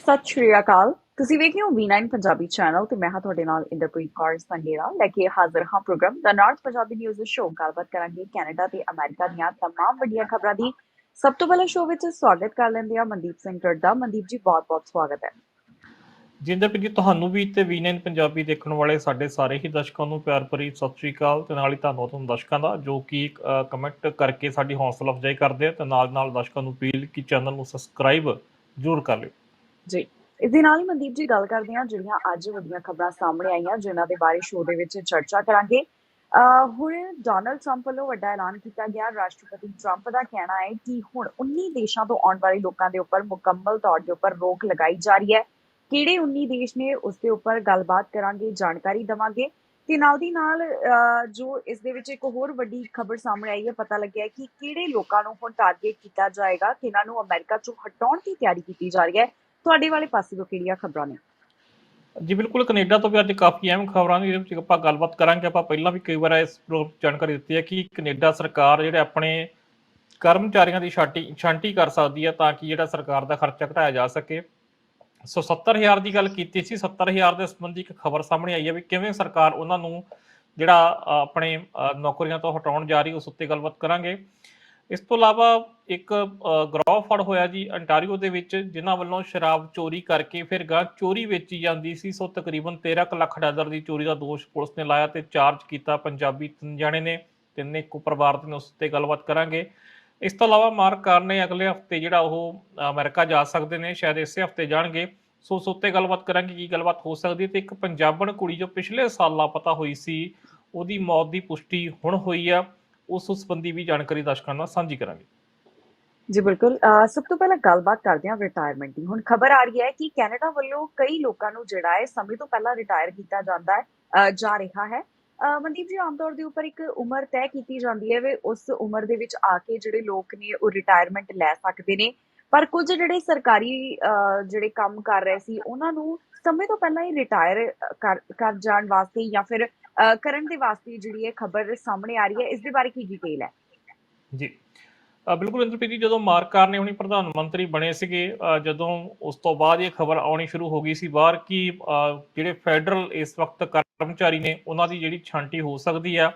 ਸਤਿ ਸ਼੍ਰੀ ਅਕਾਲ ਤੁਸੀਂ ਵੇਖ ਰਹੇ ਹੋ V9 ਪੰਜਾਬੀ ਚੈਨਲ ਤੇ ਮੈਂ ਹਾਂ ਤੁਹਾਡੇ ਨਾਲ ਇੰਦਰਪ੍ਰੀਤ ਕੌਰ ਸੰਗੇਰਾ ਲੈ ਕੇ ਹਾਜ਼ਰ ਹਾਂ ਪ੍ਰੋਗਰਾਮ ਦਾ ਨਾਰਥ ਪੰਜਾਬੀ ਨਿਊਜ਼ ਸ਼ੋਅ ਗੱਲਬਾਤ ਕਰਾਂਗੇ ਕੈਨੇਡਾ ਤੇ ਅਮਰੀਕਾ ਦੀਆਂ तमाम ਵੱਡੀਆਂ ਖਬਰਾਂ ਦੀ ਸਭ ਤੋਂ ਪਹਿਲਾਂ ਸ਼ੋਅ ਵਿੱਚ ਸਵਾਗਤ ਕਰ ਲੈਂਦੇ ਆ ਮਨਦੀਪ ਸਿੰਘ ਟੱਡਾ ਮਨਦੀਪ ਜੀ ਬਹੁਤ-ਬਹੁਤ ਸਵਾਗਤ ਹੈ ਜਿੰਦਰਪ੍ਰੀਤ ਜੀ ਤੁਹਾਨੂੰ ਵੀ ਤੇ V9 ਪੰਜਾਬੀ ਦੇਖਣ ਵਾਲੇ ਸਾਡੇ ਸਾਰੇ ਹੀ ਦਰਸ਼ਕਾਂ ਨੂੰ ਪਿਆਰ ਭਰੀ ਸਤਿ ਸ਼੍ਰੀ ਅਕਾਲ ਤੇ ਨਾਲ ਹੀ ਧੰਨਵਾਦ ਤੁਹਾਨੂੰ ਦਰਸ਼ਕਾਂ ਦਾ ਜੋ ਕਿ ਕਮੈਂਟ ਕਰਕੇ ਸਾਡੀ ਹੌਸਲਾ ਅਫਜ਼ਾਈ ਕਰਦੇ ਆ ਤੇ ਨਾਲ ਨਾਲ ਦਰਸ਼ਕਾਂ ਨੂੰ ਅਪੀਲ ਕਿ ਚੈਨਲ ਨੂੰ ਸਬਸਕ੍ਰਾਈਬ ਜ਼ਰੂਰ ਕਰ ਲਿਓ ਜੀ। ਇਸ ਦੇ ਨਾਲ ਹੀ ਮਨਦੀਪ ਜੀ ਗੱਲ ਕਰਦੇ ਹਾਂ ਜਿਹੜੀਆਂ ਅੱਜ ਵੱਡੀਆਂ ਖਬਰਾਂ ਸਾਹਮਣੇ ਆਈਆਂ ਜਿਨ੍ਹਾਂ ਦੇ ਬਾਰੇ ਸ਼ੋਅ ਦੇ ਵਿੱਚ ਚਰਚਾ ਕਰਾਂਗੇ। ਹੁਣ ਡੋਨਲਡ ਟਰੰਪ ਵੱਲੋਂ ਵੱਡਾ ਐਲਾਨ ਕੀਤਾ ਗਿਆ। ਰਾਸ਼ਟਰਪਤੀ ਟਰੰਪ ਦਾ ਕਹਿਣਾ ਹੈ ਕਿ ਹੁਣ 19 ਦੇਸ਼ਾਂ ਤੋਂ ਆਉਣ ਵਾਲੇ ਲੋਕਾਂ ਦੇ ਉੱਪਰ ਮੁਕੰਮਲ ਤੌਰ ਦੇ ਉੱਪਰ ਰੋਕ ਲਗਾਈ ਜਾ ਰਹੀ ਹੈ। ਕਿਹੜੇ 19 ਦੇਸ਼ ਨੇ ਉਸ ਦੇ ਉੱਪਰ ਗੱਲਬਾਤ ਕਰਾਂਗੇ ਜਾਣਕਾਰੀ ਦਵਾਂਗੇ। ਤੇ ਨਾਲ ਦੀ ਨਾਲ ਅਹ, ਜੋ ਇਸ ਦੇ ਵਿੱਚ ਇੱਕ ਹੋਰ ਵੱਡੀ ਖਬਰ ਸਾਹਮਣੇ ਆਈ ਹੈ ਪਤਾ ਲੱਗਿਆ ਕਿ ਕਿਹੜੇ ਲੋਕਾਂ ਨੂੰ ਹੁਣ ਟਾਰਗੇਟ ਕੀਤਾ ਜਾਏਗਾ ਕਿਹਨਾਂ ਨੂੰ ਅਮਰੀਕਾ ਚੋਂ ਹਟਾਉਣ ਦੀ ਤਿਆਰੀ ਕੀਤੀ ਜਾ ਰਹੀ ਹੈ। ਤੁਹਾਡੇ ਵਾਲੇ ਪਾਸੇ ਤੋਂ ਕਿਹੜੀਆਂ ਖਬਰਾਂ ਨੇ? ਜੀ, ਬਿਲਕੁਲ ਕੈਨੇਡਾ ਤੋਂ ਵੀ ਅੱਜ ਕਾਫੀ ਅਹਿਮ ਖਬਰਾਂ ਨੇ, ਜਿਹਦੇ ਵਿੱਚ ਆਪਾਂ ਗੱਲਬਾਤ ਕਰਾਂਗੇ। ਆਪਾਂ ਪਹਿਲਾਂ ਵੀ ਕਈ ਵਾਰ ਇਸ ਜਾਣਕਾਰੀ ਦਿੱਤੀ ਹੈ ਕਿ ਕੈਨੇਡਾ ਸਰਕਾਰ ਜਿਹੜੇ ਆਪਣੇ ਕਰਮਚਾਰੀਆਂ ਦੀ ਛਾਂਟੀ ਛਾਂਟੀ ਕਰ ਸਕਦੀ ਹੈ ਤਾਂ ਕਿ ਜਿਹੜਾ ਸਰਕਾਰ ਦਾ ਖਰਚਾ ਘਟਾਇਆ ਜਾ ਸਕੇ। ਸੋ 70000 ਦੀ ਗੱਲ ਕੀਤੀ ਸੀ 70000 ਦੇ ਸੰਬੰਧੀ ਇੱਕ ਖਬਰ ਸਾਹਮਣੇ ਆਈ ਹੈ ਵੀ ਕਿਵੇਂ ਸਰਕਾਰ ਉਹਨਾਂ ਨੂੰ ਜਿਹੜਾ ਆਪਣੇ ਨੌਕਰੀਆਂ ਤੋਂ ਹਟਾਉਣ ਜਾ ਰਹੀ ਉਸ ਉੱਤੇ ਗੱਲਬਾਤ ਕਰਾਂਗੇ। ਇਸ ਤੋਂ ਇਲਾਵਾ ਇੱਕ ਗਰੋਹ ਫੜ ਹੋਇਆ ਜੀ ਅੰਟਾਰੀਓ ਦੇ ਵਿੱਚ, ਜਿਨ੍ਹਾਂ ਵੱਲੋਂ ਸ਼ਰਾਬ ਚੋਰੀ ਕਰਕੇ ਫਿਰ ਗਾਂ ਚੋਰੀ ਵੇਚੀ ਜਾਂਦੀ ਸੀ। ਸੋ ਤਕਰੀਬਨ 13 ਕੁ ਲੱਖ ਡਾਲਰ ਦੀ ਚੋਰੀ ਦਾ ਦੋਸ਼ ਪੁਲਿਸ ਨੇ ਲਾਇਆ ਤੇ ਚਾਰਜ ਕੀਤਾ ਪੰਜਾਬੀ ਤਿੰਨ ਜਾਣੇ ਨੇ। ਤਿੰਨੇ ਇੱਕੋ ਪਰਿਵਾਰ ਦੇ ਨੇ, ਉਸ ਉੱਤੇ ਗੱਲਬਾਤ ਕਰਾਂਗੇ। ਇਸ ਤੋਂ ਇਲਾਵਾ ਮਾਰਕ ਕਾਰ ਨੇ ਅਗਲੇ ਹਫ਼ਤੇ ਜਿਹੜਾ ਉਹ ਅਮਰੀਕਾ ਜਾ ਸਕਦੇ ਨੇ, ਸ਼ਾਇਦ ਇਸੇ ਹਫ਼ਤੇ ਜਾਣਗੇ। ਸੋ ਉਸ ਉੱਤੇ ਗੱਲਬਾਤ ਕਰਾਂਗੇ, ਕੀ ਗੱਲਬਾਤ ਹੋ ਸਕਦੀ ਹੈ ਤੇ ਇੱਕ ਪੰਜਾਬਣ ਕੁੜੀ ਜੋ ਪਿਛਲੇ ਸਾਲ ਲਾਪਤਾ ਹੋਈ ਸੀ, ਉਹਦੀ ਮੌਤ ਦੀ ਪੁਸ਼ਟੀ ਹੁਣ ਹੋਈ ਆ। ਉਸ ਸੰਬੰਧੀ ਵੀ ਜਾਣਕਾਰੀ ਦਰਸ਼ਕਾਂ ਨਾਲ ਸਾਂਝੀ ਕਰਾਂਗੇ। ਜੀ ਬਿਲਕੁਲ। ਸਭ ਤੋਂ ਪਹਿਲਾਂ ਗੱਲਬਾਤ ਕਰਦੇ ਹਾਂ ਰਿਟਾਇਰਮੈਂਟ ਦੀ। ਹੁਣ ਖਬਰ ਆ ਰਹੀ ਹੈ ਕਿ ਕੈਨੇਡਾ ਵੱਲੋਂ ਕਈ ਲੋਕਾਂ ਨੂੰ ਜਿਹੜਾ ਹੈ ਸਮੇਂ ਤੋਂ ਪਹਿਲਾਂ ਰਿਟਾਇਰ ਕੀਤਾ ਜਾਂਦਾ ਹੈ ਜਾ ਰਿਹਾ ਹੈ। ਮਨਦੀਪ ਜੀ, ਆਮ ਤੌਰ ਦੇ ਉੱਪਰ ਇੱਕ ਉਮਰ ਤੈਅ ਕੀਤੀ ਜਾਂਦੀ ਹੈ ਵੀ ਉਸ ਉਮਰ ਦੇ ਵਿੱਚ ਆ ਕੇ ਜਿਹੜੇ ਲੋਕ ਨੇ ਉਹ ਰਿਟਾਇਰਮੈਂਟ ਲੈ ਸਕਦੇ ਨੇ। ਪਰ ਕੁਝ ਜਿਹੜੇ ਸਰਕਾਰੀ ਜਿਹੜੇ ਕੰਮ ਕਰ ਰਹੇ ਸੀ, ਉਹਨਾਂ ਨੂੰ ਸਮੇਂ ਤੋਂ ਪਹਿਲਾਂ ਹੀ ਰਿਟਾਇਰ ਕਰ ਜਾਣ ਵਾਸਤੇ ਜਾਂ ਫਿਰ ਕਰਨ ਦੇ ਵਾਸਤੇ ਜਿਹੜੀ ਇਹ ਖਬਰ ਸਾਹਮਣੇ ਆ ਰਹੀ ਹੈ, ਇਸ ਦੇ ਬਾਰੇ ਕੀ ਡਿਟੇਲ ਹੈ? ਜੀ। ਬਿਲਕੁਲ ਇੰਦਰਪ੍ਰੀਤ ਜੀ ਜਦੋਂ ਮਾਰਕ ਕਾਰਨੇ ਹੁਣੀ ਪ੍ਰਧਾਨ ਮੰਤਰੀ ਬਣੇ ਸੀਗੇ ਜਦੋਂ ਉਸ ਤੋਂ ਬਾਅਦ ਇਹ ਖਬਰ ਆਉਣੀ ਸ਼ੁਰੂ ਹੋ ਗਈ ਸੀ ਬਾਹਰ ਕਿ ਜਿਹੜੇ ਫੈਡਰਲ ਇਸ ਵਕਤ ਕਰਮਚਾਰੀ ਨੇ ਉਹਨਾਂ ਦੀ ਜਿਹੜੀ ਛਾਂਟੀ ਹੋ ਸਕਦੀ ਆ।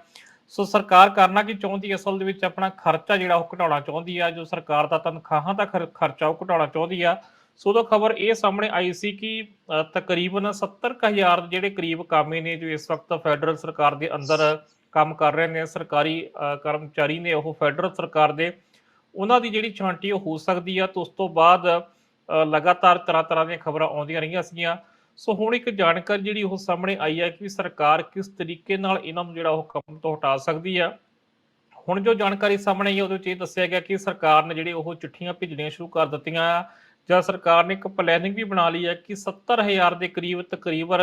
ਸੋ ਸਰਕਾਰ ਕਰਨਾ ਕੀ ਚਾਹੁੰਦੀ ਹੈ? ਅਸਲ ਦੇ ਵਿੱਚ ਆਪਣਾ ਖਰਚਾ ਜਿਹੜਾ ਉਹ ਘਟਾਉਣਾ ਚਾਹੁੰਦੀ ਆ। ਜੋ ਸਰਕਾਰ ਦਾ ਤਨਖਾਹਾਂ ਦਾ ਖਰ- ਖਰਚਾ ਉਹ ਘਟਾਉਣਾ ਚਾਹੁੰਦੀ ਆ। ਸੋ ਉਦੋਂ ਖਬਰ ਇਹ ਸਾਹਮਣੇ ਆਈ ਸੀ ਕਿ ਅ, ਤਕਰੀਬਨ 70000 ਜਿਹੜੇ ਕਰੀਬ ਕਾਮੇ ਨੇ ਜੋ ਇਸ ਵਕਤ ਫੈਡਰਲ ਸਰਕਾਰ ਦੇ ਅੰਦਰ ਕੰਮ ਕਰ ਰਹੇ ਨੇ ਸਰਕਾਰੀ ਕਰਮਚਾਰੀ ਨੇ ਉਹ ਫੈਡਰਲ ਸਰਕਾਰ ਦੇ ਉਹਨਾਂ ਦੀ ਜਿਹੜੀ ਛਾਂਟੀ ਉਹ ਹੋ ਸਕਦੀ ਆ ਤੇ ਉਸ ਤੋਂ ਬਾਅਦ ਲਗਾਤਾਰ ਤਰ੍ਹਾਂ ਤਰ੍ਹਾਂ ਦੀਆਂ ਖਬਰਾਂ ਆਉਂਦੀਆਂ ਰਹੀਆਂ ਸੀਗੀਆਂ। ਸੋ ਹੁਣ ਇੱਕ ਜਾਣਕਾਰੀ ਜਿਹੜੀ ਉਹ ਸਾਹਮਣੇ ਆਈ ਹੈ ਕਿ ਸਰਕਾਰ ਕਿਸ ਤਰੀਕੇ ਨਾਲ ਇਹਨਾਂ ਨੂੰ ਜਿਹੜਾ ਉਹ ਕੰਮ ਤੋਂ ਹਟਾ ਸਕਦੀ ਆ। ਹੁਣ ਜੋ ਜਾਣਕਾਰੀ ਸਾਹਮਣੇ ਆਈ ਹੈ ਉਹਦੇ ਵਿੱਚ ਇਹ ਦੱਸਿਆ ਗਿਆ ਕਿ ਸਰਕਾਰ ਨੇ ਜਿਹੜੇ ਉਹ ਚਿੱਠੀਆਂ ਭੇਜਣੀਆਂ ਸ਼ੁਰੂ ਕਰ ਦਿੱਤੀਆਂ ਆ, ਜਾਂ ਸਰਕਾਰ ਨੇ ਇੱਕ ਪਲੈਨਿੰਗ ਵੀ ਬਣਾ ਲਈ ਹੈ ਕਿ 70000 ਦੇ ਕਰੀਬ ਤਕਰੀਬਨ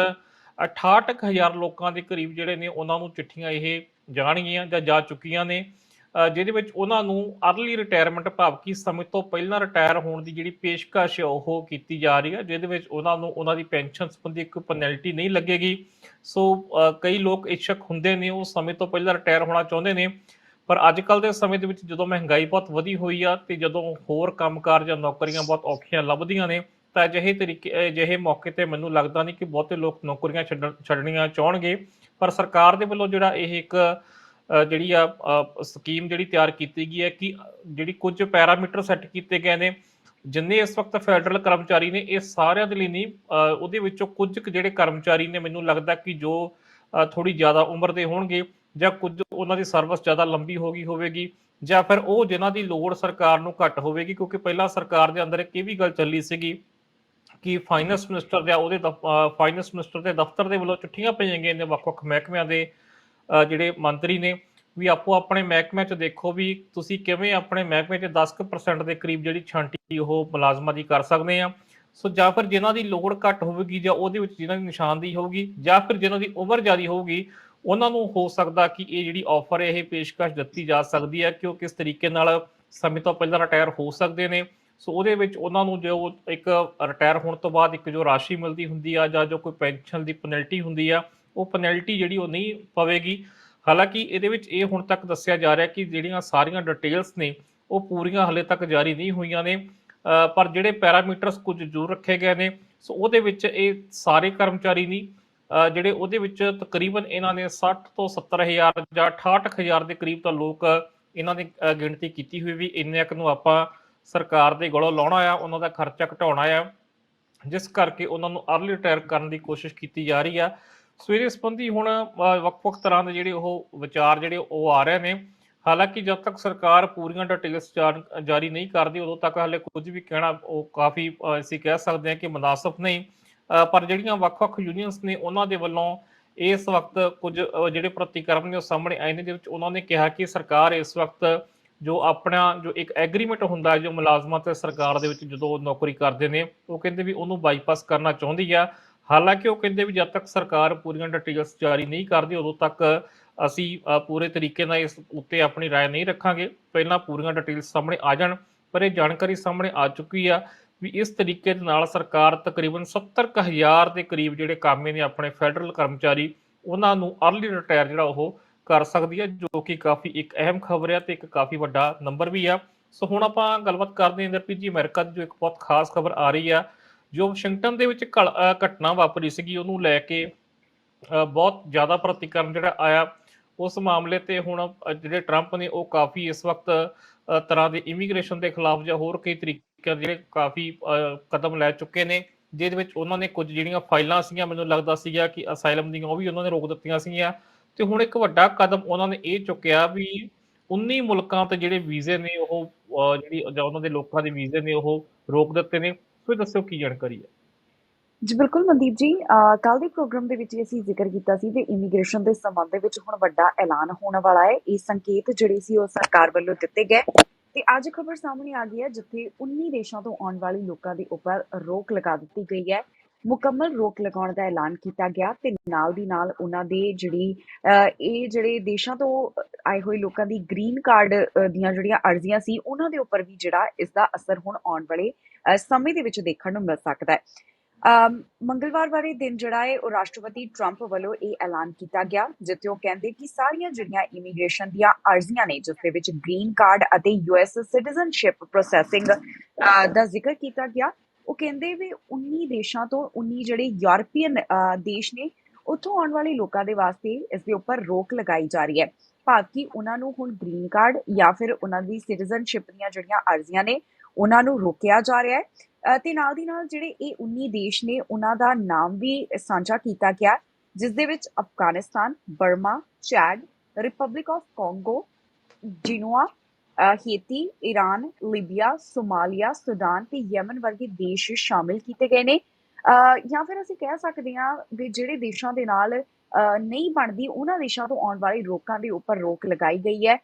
68000 ਲੋਕਾਂ ਦੇ ਕਰੀਬ ਜਿਹੜੇ ਨੇ ਉਹਨਾਂ ਨੂੰ ਚਿੱਠੀਆਂ ਇਹ ਜਾਣਗੀਆਂ ਜਾਂ ਜਾ ਚੁੱਕੀਆਂ ਨੇ। ਜਿਹਦੇ ਵਿੱਚ ਉਹਨਾਂ ਨੂੰ ਅਰਲੀ ਰਿਟਾਇਰਮੈਂਟ ਭਾਵ ਕਿ ਸਮੇਂ ਤੋਂ ਪਹਿਲਾਂ ਰਿਟਾਇਰ ਹੋਣ ਦੀ ਜਿਹੜੀ ਪੇਸ਼ਕਸ਼ ਹੈ ਉਹ ਕੀਤੀ ਜਾ ਰਹੀ ਹੈ ਜਿਹਦੇ ਵਿੱਚ ਉਹਨਾਂ ਨੂੰ ਉਹਨਾਂ ਦੀ ਪੈਨਸ਼ਨ ਸੰਬੰਧੀ ਕੋਈ ਪੈਨਲਟੀ ਨਹੀਂ ਲੱਗੇਗੀ। ਸੋ ਕਈ ਲੋਕ ਇੱਛਕ ਹੁੰਦੇ ਨੇ, ਉਹ ਸਮੇਂ ਤੋਂ ਪਹਿਲਾਂ ਰਿਟਾਇਰ ਹੋਣਾ ਚਾਹੁੰਦੇ ਨੇ, ਪਰ ਅੱਜ ਕੱਲ ਦੇ ਸਮੇਂ ਦੇ ਵਿੱਚ ਜਦੋਂ ਮਹਿੰਗਾਈ ਬਹੁਤ ਵਧੀ ਹੋਈ ਆ ਤੇ ਜਦੋਂ ਹੋਰ ਕੰਮਕਾਰ ਜਾਂ ਨੌਕਰੀਆਂ ਬਹੁਤ ਔਖੀਆਂ ਲੱਭਦੀਆਂ ਨੇ, ਤਾਂ ਅਜਿਹੇ ਤਰੀਕੇ, ਅਜਿਹੇ ਮੌਕੇ ਤੇ ਮੈਨੂੰ ਲੱਗਦਾ ਨਹੀਂ ਕਿ ਬਹੁਤੇ ਲੋਕ ਨੌਕਰੀਆਂ ਛੱਡਣ, ਛੱਡਣੀਆਂ ਚਾਹਣਗੇ। ਪਰ ਸਰਕਾਰ ਦੇ ਵੱਲੋਂ ਜਿਹੜਾ ਇਹ ਇੱਕ ਜਿਹੜੀ ਆ ਸਕੀਮ ਜਿਹੜੀ ਤਿਆਰ ਕੀਤੀ ਗਈ ਹੈ ਕਿ ਜਿਹੜੀ ਕੁਝ ਪੈਰਾਮੀਟਰ ਸੈੱਟ ਕੀਤੇ ਗਏ ਨੇ, ਜਿੰਨੇ ਇਸ ਵਕਤ ਫੈਡਰਲ ਕਰਮਚਾਰੀ ਨੇ, ਇਹ ਸਾਰਿਆਂ ਦੇ ਲਈ ਨਹੀਂ ਉਹਦੇ ਵਿੱਚੋਂ ਕੁਝ ਕੁ ਜਿਹੜੇ ਕਰਮਚਾਰੀ ਨੇ, ਮੈਨੂੰ ਲੱਗਦਾ ਕਿ ਜੋ ਥੋੜੀ ਜ਼ਿਆਦਾ ਉਮਰ ਦੇ ਹੋਣਗੇ ਜਾਂ ਕੁਝ ਉਹਨਾਂ ਦੀ ਸਰਵਿਸ ਜ਼ਿਆਦਾ ਲੰਬੀ ਹੋ ਗਈ ਹੋਵੇਗੀ ਜਾਂ ਫਿਰ ਉਹ ਜਿਨ੍ਹਾਂ ਦੀ ਲੋੜ ਸਰਕਾਰ ਨੂੰ ਘੱਟ ਹੋਵੇਗੀ, ਕਿਉਂਕਿ ਪਹਿਲਾਂ ਸਰਕਾਰ ਦੇ ਅੰਦਰ ਇੱਕ ਇਹ ਵੀ ਗੱਲ ਚੱਲੀ ਸੀਗੀ ਕਿ ਫਾਈਨੈਂਸ ਮਿਨਿਸਟਰ ਦੇ ਉਹਦੇ ਫਾਈਨੈਂਸ ਮਿਨਿਸਟਰ ਦੇ ਦਫ਼ਤਰ ਦੇ ਵੱਲੋਂ ਚਿੱਠੀਆਂ ਪਈਆਂ ਗਈਆਂ ਨੇ ਵੱਖ-ਵੱਖ ਮਹਿਕਮਿਆਂ ਦੇ ਜਿਹੜੇ ਮੰਤਰੀ ਨੇ, ਵੀ ਆਪੋ ਆਪਣੇ ਮਹਿਕਮੇ 'ਚ ਦੇਖੋ ਵੀ ਤੁਸੀਂ ਕਿਵੇਂ ਆਪਣੇ ਮਹਿਕਮੇ 'ਚ 10% ਦੇ ਕਰੀਬ ਜਿਹੜੀ ਛਾਂਟੀ ਉਹ ਮੁਲਾਜ਼ਮਾਂ ਦੀ ਕਰ ਸਕਦੇ ਆ। ਸੋ ਜਾਂ ਫਿਰ ਜਿਨ੍ਹਾਂ ਦੀ ਲੋੜ ਘੱਟ ਹੋਵੇਗੀ ਜਾਂ ਉਹਦੇ ਵਿੱਚ ਜਿਨ੍ਹਾਂ ਦੀ ਨਿਸ਼ਾਨਦੇਹੀ ਹੋਊਗੀ ਜਾਂ ਫਿਰ ਜਿਨ੍ਹਾਂ ਦੀ ਉਮਰ ਜ਼ਿਆਦੀ ਹੋਊਗੀ, ਉਹਨਾਂ ਨੂੰ ਹੋ ਸਕਦਾ ਕਿ ਇਹ ਜਿਹੜੀ ਆਫਰ ਇਹ ਪੇਸ਼ਕਸ਼ ਦਿੱਤੀ ਜਾ ਸਕਦੀ ਹੈ ਕਿ ਉਹ ਕਿਸ ਤਰੀਕੇ ਨਾਲ ਸਮੇਂ ਤੋਂ ਪਹਿਲਾਂ ਰਿਟਾਇਰ ਹੋ ਸਕਦੇ ਨੇ। ਸੋ ਉਹਦੇ ਵਿੱਚ ਉਹਨਾਂ ਨੂੰ ਜੋ ਇੱਕ ਰਿਟਾਇਰ ਹੋਣ ਤੋਂ ਬਾਅਦ ਇੱਕ ਜੋ ਰਾਸ਼ੀ ਮਿਲਦੀ ਹੁੰਦੀ ਆ ਜਾਂ ਜੋ ਕੋਈ ਪੈਨਸ਼ਨ ਦੀ ਪੈਨਲਟੀ ਹੁੰਦੀ ਆ ਉਹ ਪੈਨਲਟੀ ਜਿਹੜੀ ਉਹ ਨਹੀਂ ਪਵੇਗੀ। ਹਾਲਾਂਕਿ ਇਹਦੇ ਵਿੱਚ ਇਹ ਹੁਣ ਤੱਕ ਦੱਸਿਆ ਜਾ ਰਿਹਾ ਕਿ ਜਿਹੜੀਆਂ ਸਾਰੀਆਂ ਡਿਟੇਲਸ ਨੇ, ਉਹ ਪੂਰੀਆਂ ਹਲੇ ਤੱਕ ਜਾਰੀ ਨਹੀਂ ਹੋਈਆਂ ਨੇ। ਪਰ ਜਿਹੜੇ ਪੈਰਾਮੀਟਰਸ ਕੁਝ ਜ਼ਰੂਰ ਰੱਖੇ ਗਏ ਨੇ, ਸੋ ਉਹਦੇ ਵਿੱਚ ਇਹ ਸਾਰੇ ਕਰਮਚਾਰੀ ਨਹੀਂ ਜਿਹੜੇ ਉਹਦੇ ਵਿੱਚ ਤਕਰੀਬਨ ਇਹਨਾਂ ਨੇ 60 ਤੋਂ 70000 ਜਾਂ 68000 ਦੇ ਕਰੀਬ ਤਾਂ ਲੋਕ ਇਹਨਾਂ ਦੀ ਗਿਣਤੀ ਕੀਤੀ ਹੋਈ ਵੀ ਇੰਨੇ ਕੁ ਨੂੰ ਆਪਾਂ ਸਰਕਾਰ ਦੇ ਗਲੋਂ ਲਾਉਣਾ ਆ, ਉਹਨਾਂ ਦਾ ਖਰਚਾ ਘਟਾਉਣਾ ਆ। ਜਿਸ ਕਰਕੇ ਉਹਨਾਂ ਨੂੰ ਅਰਲੀ ਰਿਟਾਇਰ ਕਰਨ ਦੀ ਕੋਸ਼ਿਸ਼ ਕੀਤੀ ਜਾ ਰਹੀ ਆ। ਸੋ ਇਹਦੇ ਸੰਬੰਧੀ ਹੁਣ ਵੱਖ-ਵੱਖ ਤਰ੍ਹਾਂ ਦੇ ਜਿਹੜੇ ਉਹ ਵਿਚਾਰ ਜਿਹੜੇ ਉਹ ਆ ਰਹੇ ਨੇ। ਹਾਲਾਂਕਿ ਜਦ ਤੱਕ ਸਰਕਾਰ ਪੂਰੀਆਂ ਡਿਟੇਲਸ ਜਾਰੀ ਨਹੀਂ ਕਰਦੀ, ਉਦੋਂ ਤੱਕ ਹਲੇ ਕੁਝ ਵੀ ਕਹਿਣਾ ਉਹ ਕਾਫੀ ਅਸੀਂ ਕਹਿ ਸਕਦੇ ਹਾਂ ਕਿ ਮੁਨਾਸਬ ਨਹੀਂ। ਪਰ ਜਿਹੜੀਆਂ ਵੱਖ-ਵੱਖ ਯੂਨੀਅਨਸ ਨੇ ਉਹਨਾਂ ਦੇ ਵੱਲੋਂ ਇਸ ਵਕਤ ਕੁਝ ਜਿਹੜੇ ਪ੍ਰਤੀਕਰਮ ਨੇ ਉਹ ਸਾਹਮਣੇ ਆਏ ਨੇ, ਜਿਹਦੇ ਵਿੱਚ ਉਹਨਾਂ ਨੇ ਕਿਹਾ ਕਿ ਸਰਕਾਰ ਇਸ ਵਕਤ ਜੋ ਆਪਣਾ, ਜੋ ਇੱਕ ਐਗਰੀਮੈਂਟ ਹੁੰਦਾ ਹੈ, ਜੋ ਮੁਲਾਜ਼ਮਾਂ ਤੇ ਸਰਕਾਰ ਦੇ ਵਿੱਚ ਜਦੋਂ ਨੌਕਰੀ ਕਰਦੇ ਨੇ, ਉਹ ਕਹਿੰਦੇ ਵੀ ਉਹਨੂੰ ਬਾਈਪਾਸ ਕਰਨਾ ਚਾਹੁੰਦੀ ਆ। ਹਾਲਾਂਕਿ ਉਹ ਕਹਿੰਦੇ ਵੀ ਜਦ ਤੱਕ ਸਰਕਾਰ ਪੂਰੀਆਂ ਡਿਟੇਲਸ ਜਾਰੀ ਨਹੀਂ ਕਰਦੀ ਉਦੋਂ ਤੱਕ ਅਸੀਂ ਅ, ਪੂਰੇ ਤਰੀਕੇ ਨਾਲ ਇਸ ਉੱਤੇ ਆਪਣੀ رائے ਨਹੀਂ ਰੱਖਾਂਗੇ ਪਹਿਲਾਂ ਪੂਰੀਆਂ ਡਿਟੇਲਸ ਸਾਹਮਣੇ ਆ ਜਾਣ ਪਰ ਇਹ ਜਾਣਕਾਰੀ ਸਾਹਮਣੇ ਆ ਚੁੱਕੀ ਆ ਵੀ ਇਸ ਤਰੀਕੇ ਦੇ ਨਾਲ ਸਰਕਾਰ ਤਕਰੀਬਨ 70000 ਦੇ ਕਰੀਬ ਜਿਹੜੇ ਕਾਮੇ ਨੇ ਆਪਣੇ ਫੈਡਰਲ ਕਰਮਚਾਰੀ ਉਹਨਾਂ ਨੂੰ ਅਰਲੀ ਰਿਟਾਇਰ ਜਿਹੜਾ ਉਹ ਕਰ ਸਕਦੀ ਹੈ ਜੋ ਕਿ ਕਾਫੀ ਇੱਕ ਅਹਿਮ ਖਬਰ ਹੈ ਤੇ ਇੱਕ ਕਾਫੀ ਵੱਡਾ ਨੰਬਰ ਵੀ ਆ ਸੋ ਹੁਣ ਆਪਾਂ ਗੱਲਬਾਤ ਕਰਦੇ ਹਾਂ ਇੰਦਰਪ੍ਰੀਤ ਜੀ ਅਮਰੀਕਾ ਦੀ ਜੋ ਇੱਕ ਬਹੁਤ ਖਾਸ ਖਬਰ ਆ ਰਹੀ ਆ ਜੋ ਵਾਸ਼ਿੰਗਟਨ ਦੇ ਵਿੱਚ ਘਟਨਾ ਵਾਪਰੀ ਸੀਗੀ, ਉਹਨੂੰ ਲੈ ਕੇ ਬਹੁਤ ਜ਼ਿਆਦਾ ਪ੍ਰਤੀਕਰਮ ਜਿਹੜਾ ਆਇਆ। ਉਸ ਮਾਮਲੇ ਤੇ ਹੁਣ ਜਿਹੜੇ ਟਰੰਪ ਨੇ, ਉਹ ਕਾਫੀ ਇਸ ਵਕਤ ਤਰ੍ਹਾਂ ਦੇ ਇਮੀਗ੍ਰੇਸ਼ਨ ਦੇ ਖਿਲਾਫ ਜਾਂ ਹੋਰ ਕਈ ਤਰੀਕੇ ਜਿਹੜੇ ਕਾਫੀ ਕਦਮ ਲੈ ਚੁੱਕੇ ਨੇ, ਜਿਹਦੇ ਵਿੱਚ ਉਹਨਾਂ ਨੇ ਕੁਝ ਜਿਹੜੀਆਂ ਫਾਈਲਾਂ ਸੀਗੀਆਂ, ਮੈਨੂੰ ਲੱਗਦਾ ਸੀਗਾ ਕਿ ਅਸਾਈਲਮ ਦੀਆਂ, ਉਹ ਵੀ ਉਹਨਾਂ ਨੇ ਰੋਕ ਦਿੱਤੀਆਂ ਸੀਗੀਆਂ। ਤੇ ਹੁਣ ਇੱਕ ਵੱਡਾ ਕਦਮ ਉਹਨਾਂ ਨੇ ਇਹ ਚੁੱਕਿਆ ਵੀ 19 ਮੁਲਕਾਂ ਤੇ ਜਿਹੜੇ ਵੀਜ਼ੇ ਨੇ, ਉਹ ਜਿਹੜੀ, ਜਾਂ ਉਹਨਾਂ ਦੇ ਲੋਕਾਂ ਦੇ ਵੀਜ਼ੇ ਨੇ, ਉਹ ਰੋਕ ਦਿੱਤੇ ਨੇ। ਸੋ ਇਹ ਕੀ ਜਾਣਕਾਰੀ ਹੈ। ਜੀ, ਬਿਲਕੁਲ ਮਨਦੀਪ ਜੀ ਕੱਲ ਦੇ ਪ੍ਰੋਗਰਾਮ ਦੇ ਵਿੱਚ ਅਸੀਂ ਜ਼ਿਕਰ ਕੀਤਾ ਸੀ ਕਿ ਇਮੀਗ੍ਰੇਸ਼ਨ ਦੇ ਸੰਬੰਧ ਦੇ ਵਿੱਚ ਹੁਣ ਵੱਡਾ ਐਲਾਨ ਹੋਣ ਵਾਲਾ ਹੈ। ਇਹ ਸੰਕੇਤ ਜਿਹੜੇ ਸੀ ਉਹ ਸਰਕਾਰ ਵੱਲੋਂ ਦਿੱਤੇ ਗਏ। ਤੇ ਅੱਜ ਖਬਰ ਸਾਹਮਣੇ ਆ ਗਈ ਹੈ ਜਿੱਥੇ 19 ਦੇਸ਼ਾਂ ਤੋਂ ਆਉਣ ਵਾਲੇ ਲੋਕਾਂ ਦੇ ਉੱਪਰ ਰੋਕ ਲਗਾ ਦਿੱਤੀ ਗਈ ਹੈ। ਮੁਕੰਮਲ ਰੋਕ ਲਗਾਉਣ ਦਾ ਐਲਾਨ ਕੀਤਾ ਗਿਆ ਤੇ ਨਾਲ ਦੀ ਨਾਲ ਉਹਨਾਂ ਦੇ ਜਿਹੜੀ ਇਹ ਜਿਹੜੇ ਦੇਸ਼ਾਂ ਤੋਂ ਆਏ ਹੋਏ ਲੋਕਾਂ ਦੀ ਗ੍ਰੀਨ ਕਾਰਡ ਦੀਆਂ ਜਿਹੜੀਆਂ ਅਰਜ਼ੀਆਂ ਸੀ, ਉਹਨਾਂ ਦੇ ਉੱਪਰ ਵੀ ਜਿਹੜਾ ਇਸ ਦਾ ਅਸਰ ਹੁਣ ਆਉਣ ਵਾਲੇ ਸਮੇਂ ਦੇ ਵਿੱਚ ਦੇਖਣ ਨੂੰ ਮਿਲ ਸਕਦਾ ਹੈ। ਮੰਗਲਵਾਰ ਵਾਲੇ ਦਿਨ ਜਿਹੜਾ ਹੈ, ਉਹ ਰਾਸ਼ਟਰਪਤੀ ਟਰੰਪ ਵੱਲੋਂ ਇਹ ਐਲਾਨ ਕੀਤਾ ਗਿਆ, ਜਿੱਥੇ ਉਹ ਕਹਿੰਦੇ ਕਿ ਸਾਰੀਆਂ ਜਿਹੜੀਆਂ ਇਮੀਗ੍ਰੇਸ਼ਨ ਦੀਆਂ ਅਰਜ਼ੀਆਂ ਨੇ, ਜਿਸ ਦੇ ਵਿੱਚ ਗ੍ਰੀਨ ਕਾਰਡ ਅਤੇ ਯੂਐਸ ਸਿਟੀਜ਼ਨਸ਼ਿਪ ਪ੍ਰੋਸੈਸਿੰਗ ਦਾ ਜ਼ਿਕਰ ਕੀਤਾ ਗਿਆ ਉਹ ਕਹਿੰਦੇ ਵੀ 19 ਦੇਸ਼ਾਂ ਤੋਂ 19 ਜਿਹੜੇ ਯੂਰਪੀਅਨ ਦੇਸ਼ ਨੇ, ਉੱਥੋਂ ਆਉਣ ਵਾਲੇ ਲੋਕਾਂ ਦੇ ਵਾਸਤੇ ਇਸ ਦੇ ਉੱਪਰ ਰੋਕ ਲਗਾਈ ਜਾ ਰਹੀ ਹੈ। ਭਾਵ ਕਿ ਉਹਨਾਂ ਨੂੰ ਹੁਣ ਗ੍ਰੀਨ ਕਾਰਡ ਜਾਂ ਫਿਰ ਉਹਨਾਂ ਦੀ ਸਿਟੀਜ਼ਨਸ਼ਿਪ ਦੀਆਂ ਜਿਹੜੀਆਂ ਅਰਜ਼ੀਆਂ ਨੇ, ਉਹਨਾਂ ਨੂੰ ਰੋਕਿਆ ਜਾ ਰਿਹਾ ਹੈ। ਤੇ ਨਾਲ ਦੀ ਨਾਲ ਜਿਹੜੇ ਇਹ 19 ਦੇਸ਼ ਨੇ, ਉਹਨਾਂ ਦਾ ਨਾਮ ਵੀ ਸਾਂਝਾ ਕੀਤਾ ਗਿਆ, ਜਿਸ ਦੇ ਵਿੱਚ Afghanistan, Burma, Chad, Republic of Congo, ਜਿਨੂਆ Haiti Iran Libya, Somalia Sudan ਤੇ ਯਮਨ ਵਰਗੇ ਦੇਸ਼ ਸ਼ਾਮਿਲ ਕੀਤੇ ਗਏ ਨੇ। ਜਾਂ ਫਿਰ ਅਸੀਂ ਕਹਿ ਸਕਦੇ ਹਾਂ ਵੀ ਜਿਹੜੇ ਦੇਸ਼ਾਂ ਦੇ ਨਾਲ ਨਹੀਂ ਬਣਦੀ, ਉਹਨਾਂ ਦੇਸ਼ਾਂ ਤੋਂ ਆਉਣ ਵਾਲੇ ਲੋਕਾਂ ਦੇ ਉੱਪਰ ਰੋਕ ਲਗਾਈ ਗਈ ਹੈ।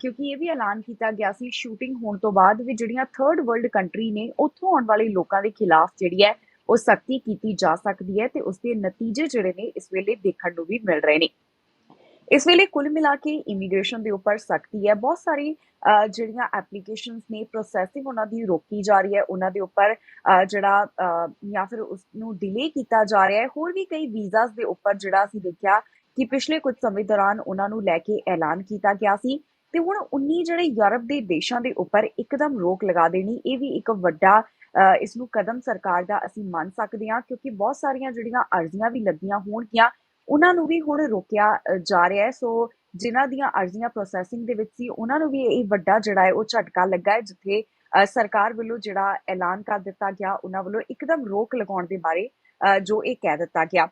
ਕਿਉਂਕਿ ਇਹ ਵੀ ਐਲਾਨ ਕੀਤਾ ਗਿਆ ਸੀ ਸ਼ੂਟਿੰਗ ਹੋਣ ਤੋਂ ਬਾਅਦ ਵੀ ਜਿਹੜੀਆਂ ਥਰਡ ਵਰਲਡ ਕੰਟਰੀ ਨੇ, ਉੱਥੋਂ ਆਉਣ ਵਾਲੇ ਲੋਕਾਂ ਦੇ ਖਿਲਾਫ ਜਿਹੜੀ ਹੈ, ਉਹ ਸਖਤੀ ਕੀਤੀ ਜਾ ਸਕਦੀ ਹੈ ਤੇ ਉਸ ਦੇ ਨਤੀਜੇ ਜਿਹੜੇ ਨੇ ਇਸ ਵੇਲੇ ਦੇਖਣ ਨੂੰ ਵੀ ਮਿਲ ਰਹੇ ਨੇ। ਇਸ ਵੇਲੇ ਕੁੱਲ ਮਿਲਾ ਕੇ ਇਮੀਗ੍ਰੇਸ਼ਨ ਦੇ ਉੱਪਰ ਸਖਤੀ ਹੈ। ਬਹੁਤ ਸਾਰੀ ਜਿਹੜੀਆਂ ਐਪਲੀਕੇਸ਼ਨਸ ਨੇ ਪ੍ਰੋਸੈਸਿੰਗ ਉਹਨਾਂ ਦੀ ਰੋਕੀ ਜਾ ਰਹੀ ਹੈ। ਉਹਨਾਂ ਦੇ ਉੱਪਰ ਜਿਹੜਾ ਅ, ਜਾਂ ਫਿਰ ਉਸ ਨੂੰ ਡਿਲੇ ਕੀਤਾ ਜਾ ਰਿਹਾ ਹੈ। ਹੋਰ ਵੀ ਕਈ ਵੀਜ਼ਾਸ ਦੇ ਉੱਪਰ ਜਿਹੜਾ ਅਸੀਂ ਦੇਖਿਆ ਕਿ ਪਿਛਲੇ ਕੁਝ ਸਮੇਂ ਦੌਰਾਨ ਉਹਨਾਂ ਨੂੰ ਲੈ ਕੇ ਐਲਾਨ ਕੀਤਾ ਗਿਆ ਸੀ। ਤੇ ਹੁਣ 19 ਜਿਹੜੇ ਯੂਰਪ ਦੇ ਦੇਸ਼ਾਂ ਦੇ ਉੱਪਰ ਇੱਕਦਮ ਰੋਕ ਲਗਾ ਦੇਣੀ ਇਹ ਵੀ ਇੱਕ ਵੱਡਾ ਅ, ਇਸ ਨੂੰ ਕਦਮ ਸਰਕਾਰ ਦਾ ਅਸੀਂ ਮੰਨ ਸਕਦੇ ਹਾਂ। ਕਿਉਂਕਿ ਬਹੁਤ ਸਾਰੀਆਂ ਜਿਹੜੀਆਂ ਅਰਜ਼ੀਆਂ ਵੀ ਲੱਗੀਆਂ ਹੋਣਗੀਆਂ ਉਹਨਾਂ ਨੂੰ ਵੀ ਹੁਣ ਰੋਕਿਆ ਜਾ ਰਿਹਾ ਹੈ। ਸੋ ਜਿਨ੍ਹਾਂ ਦੀਆਂ ਅਰਜ਼ੀਆਂ ਪ੍ਰੋਸੈਸਿੰਗ ਦੇ ਵਿੱਚ ਸੀ ਉਹਨਾਂ ਨੂੰ ਵੀ ਇਹ ਵੱਡਾ ਜਿਹੜਾ ਹੈ ਉਹ ਝਟਕਾ ਲੱਗਾ ਹੈ ਜਿੱਥੇ ਸਰਕਾਰ ਵੱਲੋਂ ਜਿਹੜਾ ਐਲਾਨ ਕਰ ਦਿੱਤਾ ਗਿਆ ਉਹਨਾਂ ਵੱਲੋਂ ਇੱਕਦਮ ਰੋਕ ਲਗਾਉਣ ਦੇ ਬਾਰੇ ਅ, ਜੋ ਇਹ ਕਹਿ ਦਿੱਤਾ ਗਿਆ।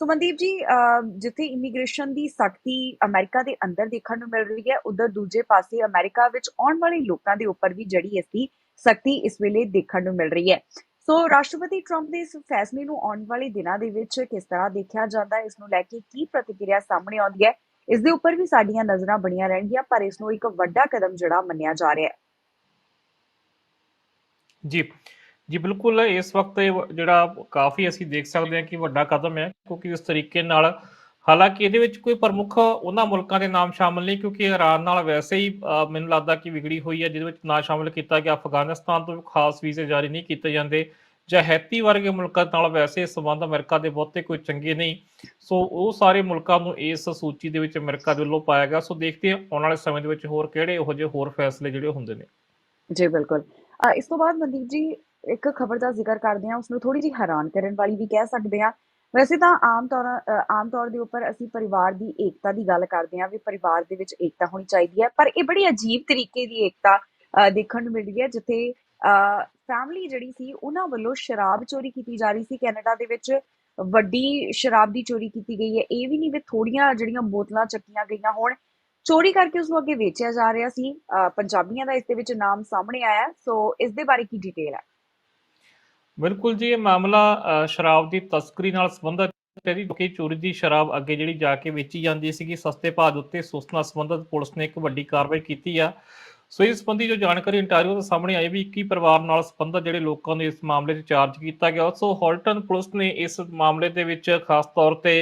ਸੋ ਮਨਦੀਪ ਜੀ ਅ, ਜਿੱਥੇ ਇਮੀਗ੍ਰੇਸ਼ਨ ਦੀ ਸਖਤੀ ਅਮਰੀਕਾ ਦੇ ਅੰਦਰ ਦੇਖਣ ਨੂੰ ਮਿਲ ਰਹੀ ਹੈ ਉਧਰ ਦੂਜੇ ਪਾਸੇ ਅਮਰੀਕਾ ਵਿੱਚ ਆਉਣ ਵਾਲੇ ਲੋਕਾਂ ਦੇ ਉੱਪਰ ਵੀ ਜਿਹੜੀ ਇਸ ਦੀ ਸਖਤੀ ਇਸ ਵੇਲੇ ਦੇਖਣ ਨੂੰ ਮਿਲ ਰਹੀ ਹੈ। ਸੋ ਰਾਸ਼ਟਰਪਤੀ ਟਰੰਪ ਦੇ ਇਸ ਫੈਸਲੇ ਨੂੰ ਆਉਣ ਵਾਲੇ ਦਿਨਾਂ ਦੇ ਵਿੱਚ ਕਿਸ ਤਰ੍ਹਾਂ ਦੇਖਿਆ ਜਾਂਦਾ ਹੈ, ਇਸ ਨੂੰ ਲੈ ਕੇ ਕੀ ਪ੍ਰਤੀਕਿਰਿਆ ਸਾਹਮਣੇ ਆਉਂਦੀ ਹੈ, ਇਸ ਦੇ ਉੱਪਰ ਵੀ ਸਾਡੀਆਂ ਨਜ਼ਰਾਂ ਬਣੀਆਂ ਰਹਿਣਗੀਆਂ, ਪਰ ਇਸ ਨੂੰ ਇੱਕ ਵੱਡਾ ਕਦਮ ਜਿਹੜਾ ਮੰਨਿਆ ਜਾ ਰਿਹਾ ਹੈ। ਜੀ ਜੀ ਬਿਲਕੁਲ ਇਸ ਵਕਤ ਜਿਹੜਾ ਕਾਫੀ ਅਸੀਂ ਦੇਖ ਸਕਦੇ ਹਾਂ ਕਿ ਵੱਡਾ ਕਦਮ ਹੈ, ਕਿਉਂਕਿ ਇਸ ਤਰੀਕੇ ਨਾਲ ਹਾਲਾਂਕਿ ਇਹਦੇ ਵਿੱਚ ਕੋਈ ਪ੍ਰਮੁੱਖ ਉਹਨਾਂ ਮੁਲਕਾਂ ਦੇ ਨਾਮ ਸ਼ਾਮਲ ਨਹੀਂ, ਕਿਉਂਕਿ ਇਰਾਨ ਨਾਲ ਵੈਸੇ ਹੀ ਮੈਨੂੰ ਲੱਗਦਾ ਕਿ ਵਿਗੜੀ ਹੋਈ ਹੈ, ਜਿਹਦੇ ਵਿੱਚ ਨਾ ਸ਼ਾਮਲ ਕੀਤਾ ਗਿਆ। ਅਫਗਾਨਿਸਤਾਨ ਤੋਂ ਖਾਸ ਵੀਜ਼ੇ ਜਾਰੀ ਨਹੀਂ ਕੀਤੇ ਜਾਂਦੇ। ਜਾਂ ਹੈਤੀ ਵਰਗੇ ਮੁਲਕਾਂ ਨਾਲ ਵੈਸੇ ਸੰਬੰਧ ਅਮਰੀਕਾ ਦੇ ਬਹੁਤੇ ਕੋਈ ਚੰਗੇ ਨਹੀਂ। ਸੋ ਉਹ ਸਾਰੇ ਮੁਲਕਾਂ ਨੂੰ ਇਸ ਸੂਚੀ ਦੇ ਵਿੱਚ ਅਮਰੀਕਾ ਦੇ ਵੱਲੋਂ ਪਾਇਆ ਗਿਆ। ਸੋ ਦੇਖਦੇ ਹਾਂ, ਆਉਣ ਵਾਲੇ ਸਮੇਂ ਦੇ ਵਿੱਚ ਹੋਰ ਕਿਹੜੇ ਇਹੋ ਜਿਹੇ ਹੋਰ ਫੈਸਲੇ ਜਿਹੜੇ ਹੁੰਦੇ ਨੇ। ਜੀ, ਬਿਲਕੁਲ। ਇਸ ਤੋਂ ਬਾਅਦ ਮਨਦੀਪ ਜੀ, ਇੱਕ ਖਬਰ ਦਾ ਜ਼ਿਕਰ ਕਰਦੇ ਹਾਂ ਉਸ ਨੂੰ ਥੋੜੀ ਜਿਹੀ ਹੈਰਾਨ ਕਰਨ ਵਾਲੀ ਵੀ ਕਹਿ ਸਕਦੇ ਹਾਂ। ਵੈਸੇ ਤਾਂ ਆਮ ਤੌਰ ਆਮ ਤੌਰ ਦੇ ਉੱਪਰ ਅਸੀਂ ਪਰਿਵਾਰ ਦੀ ਏਕਤਾ ਦੀ ਗੱਲ ਕਰਦੇ ਹਾਂ ਵੀ ਪਰਿਵਾਰ ਦੇ ਵਿੱਚ ਏਕਤਾ ਹੋਣੀ ਚਾਹੀਦੀ ਹੈ ਪਰ ਇਹ ਬੜੀ ਅਜੀਬ ਤਰੀਕੇ ਦੀ ਏਕਤਾ ਦੇਖਣ ਨੂੰ ਮਿਲਦੀ ਹੈ ਜਿੱਥੇ ਫੈਮਿਲੀ ਜਿਹੜੀ ਸੀ ਉਹਨਾਂ ਵੱਲੋਂ ਸ਼ਰਾਬ ਚੋਰੀ ਕੀਤੀ ਜਾ ਰਹੀ ਸੀ। ਕੈਨੇਡਾ ਦੇ ਵਿੱਚ ਵੱਡੀ ਸ਼ਰਾਬ ਦੀ ਚੋਰੀ ਕੀਤੀ ਗਈ ਹੈ। ਇਹ ਵੀ ਨਹੀਂ ਵੀ ਥੋੜੀਆਂ ਜਿਹੜੀਆਂ ਬੋਤਲਾਂ ਚੱਕੀਆਂ ਗਈਆਂ ਹੋਣ। ਚੋਰੀ ਕਰਕੇ ਉਸ ਨੂੰ ਅੱਗੇ ਵੇਚਿਆ ਜਾ ਰਿਹਾ ਸੀ। ਅ, ਪੰਜਾਬੀਆਂ ਦਾ ਇਸ ਦੇ ਵਿੱਚ ਨਾਮ ਸਾਹਮਣੇ ਆਇਆ ਸੋ ਇਸ ਦੇ ਬਾਰੇ ਕੀ ਡਿਟੇਲ ਹੈ? ਬਿਲਕੁਲ ਜੀ, ਇਹ ਮਾਮਲਾ ਸ਼ਰਾਬ ਦੀ ਤਸਕਰੀ ਨਾਲ ਸੰਬੰਧਿਤ ਹੈ ਜੀ ਕਿ ਚੋਰੀ ਦੀ ਸ਼ਰਾਬ ਅੱਗੇ ਜਿਹੜੀ ਜਾ ਕੇ ਵੇਚੀ ਜਾਂਦੀ ਸੀਗੀ, ਸਸਤੇ ਭਾਅ ਦੇ ਉੱਤੇ ਸੋ ਉਸ ਨਾਲ ਸੰਬੰਧਿਤ ਪੁਲਿਸ ਨੇ ਇੱਕ ਵੱਡੀ ਕਾਰਵਾਈ ਕੀਤੀ ਆ। ਸੋ ਇਸ ਸੰਬੰਧੀ ਜੋ ਜਾਣਕਾਰੀ ਇੰਟਾਰੀਓ ਤੋਂ ਸਾਹਮਣੇ ਆਈ ਵੀ 21 ਪਰਿਵਾਰ ਨਾਲ ਸੰਬੰਧਿਤ ਜਿਹੜੇ ਲੋਕਾਂ ਨੂੰ ਇਸ ਮਾਮਲੇ 'ਚ ਚਾਰਜ ਕੀਤਾ ਗਿਆ। ਸੋ ਹਾਲਟਨ ਪੁਲਿਸ ਨੇ ਇਸ ਮਾਮਲੇ ਦੇ ਵਿੱਚ ਖਾਸ ਤੌਰ ਤੇ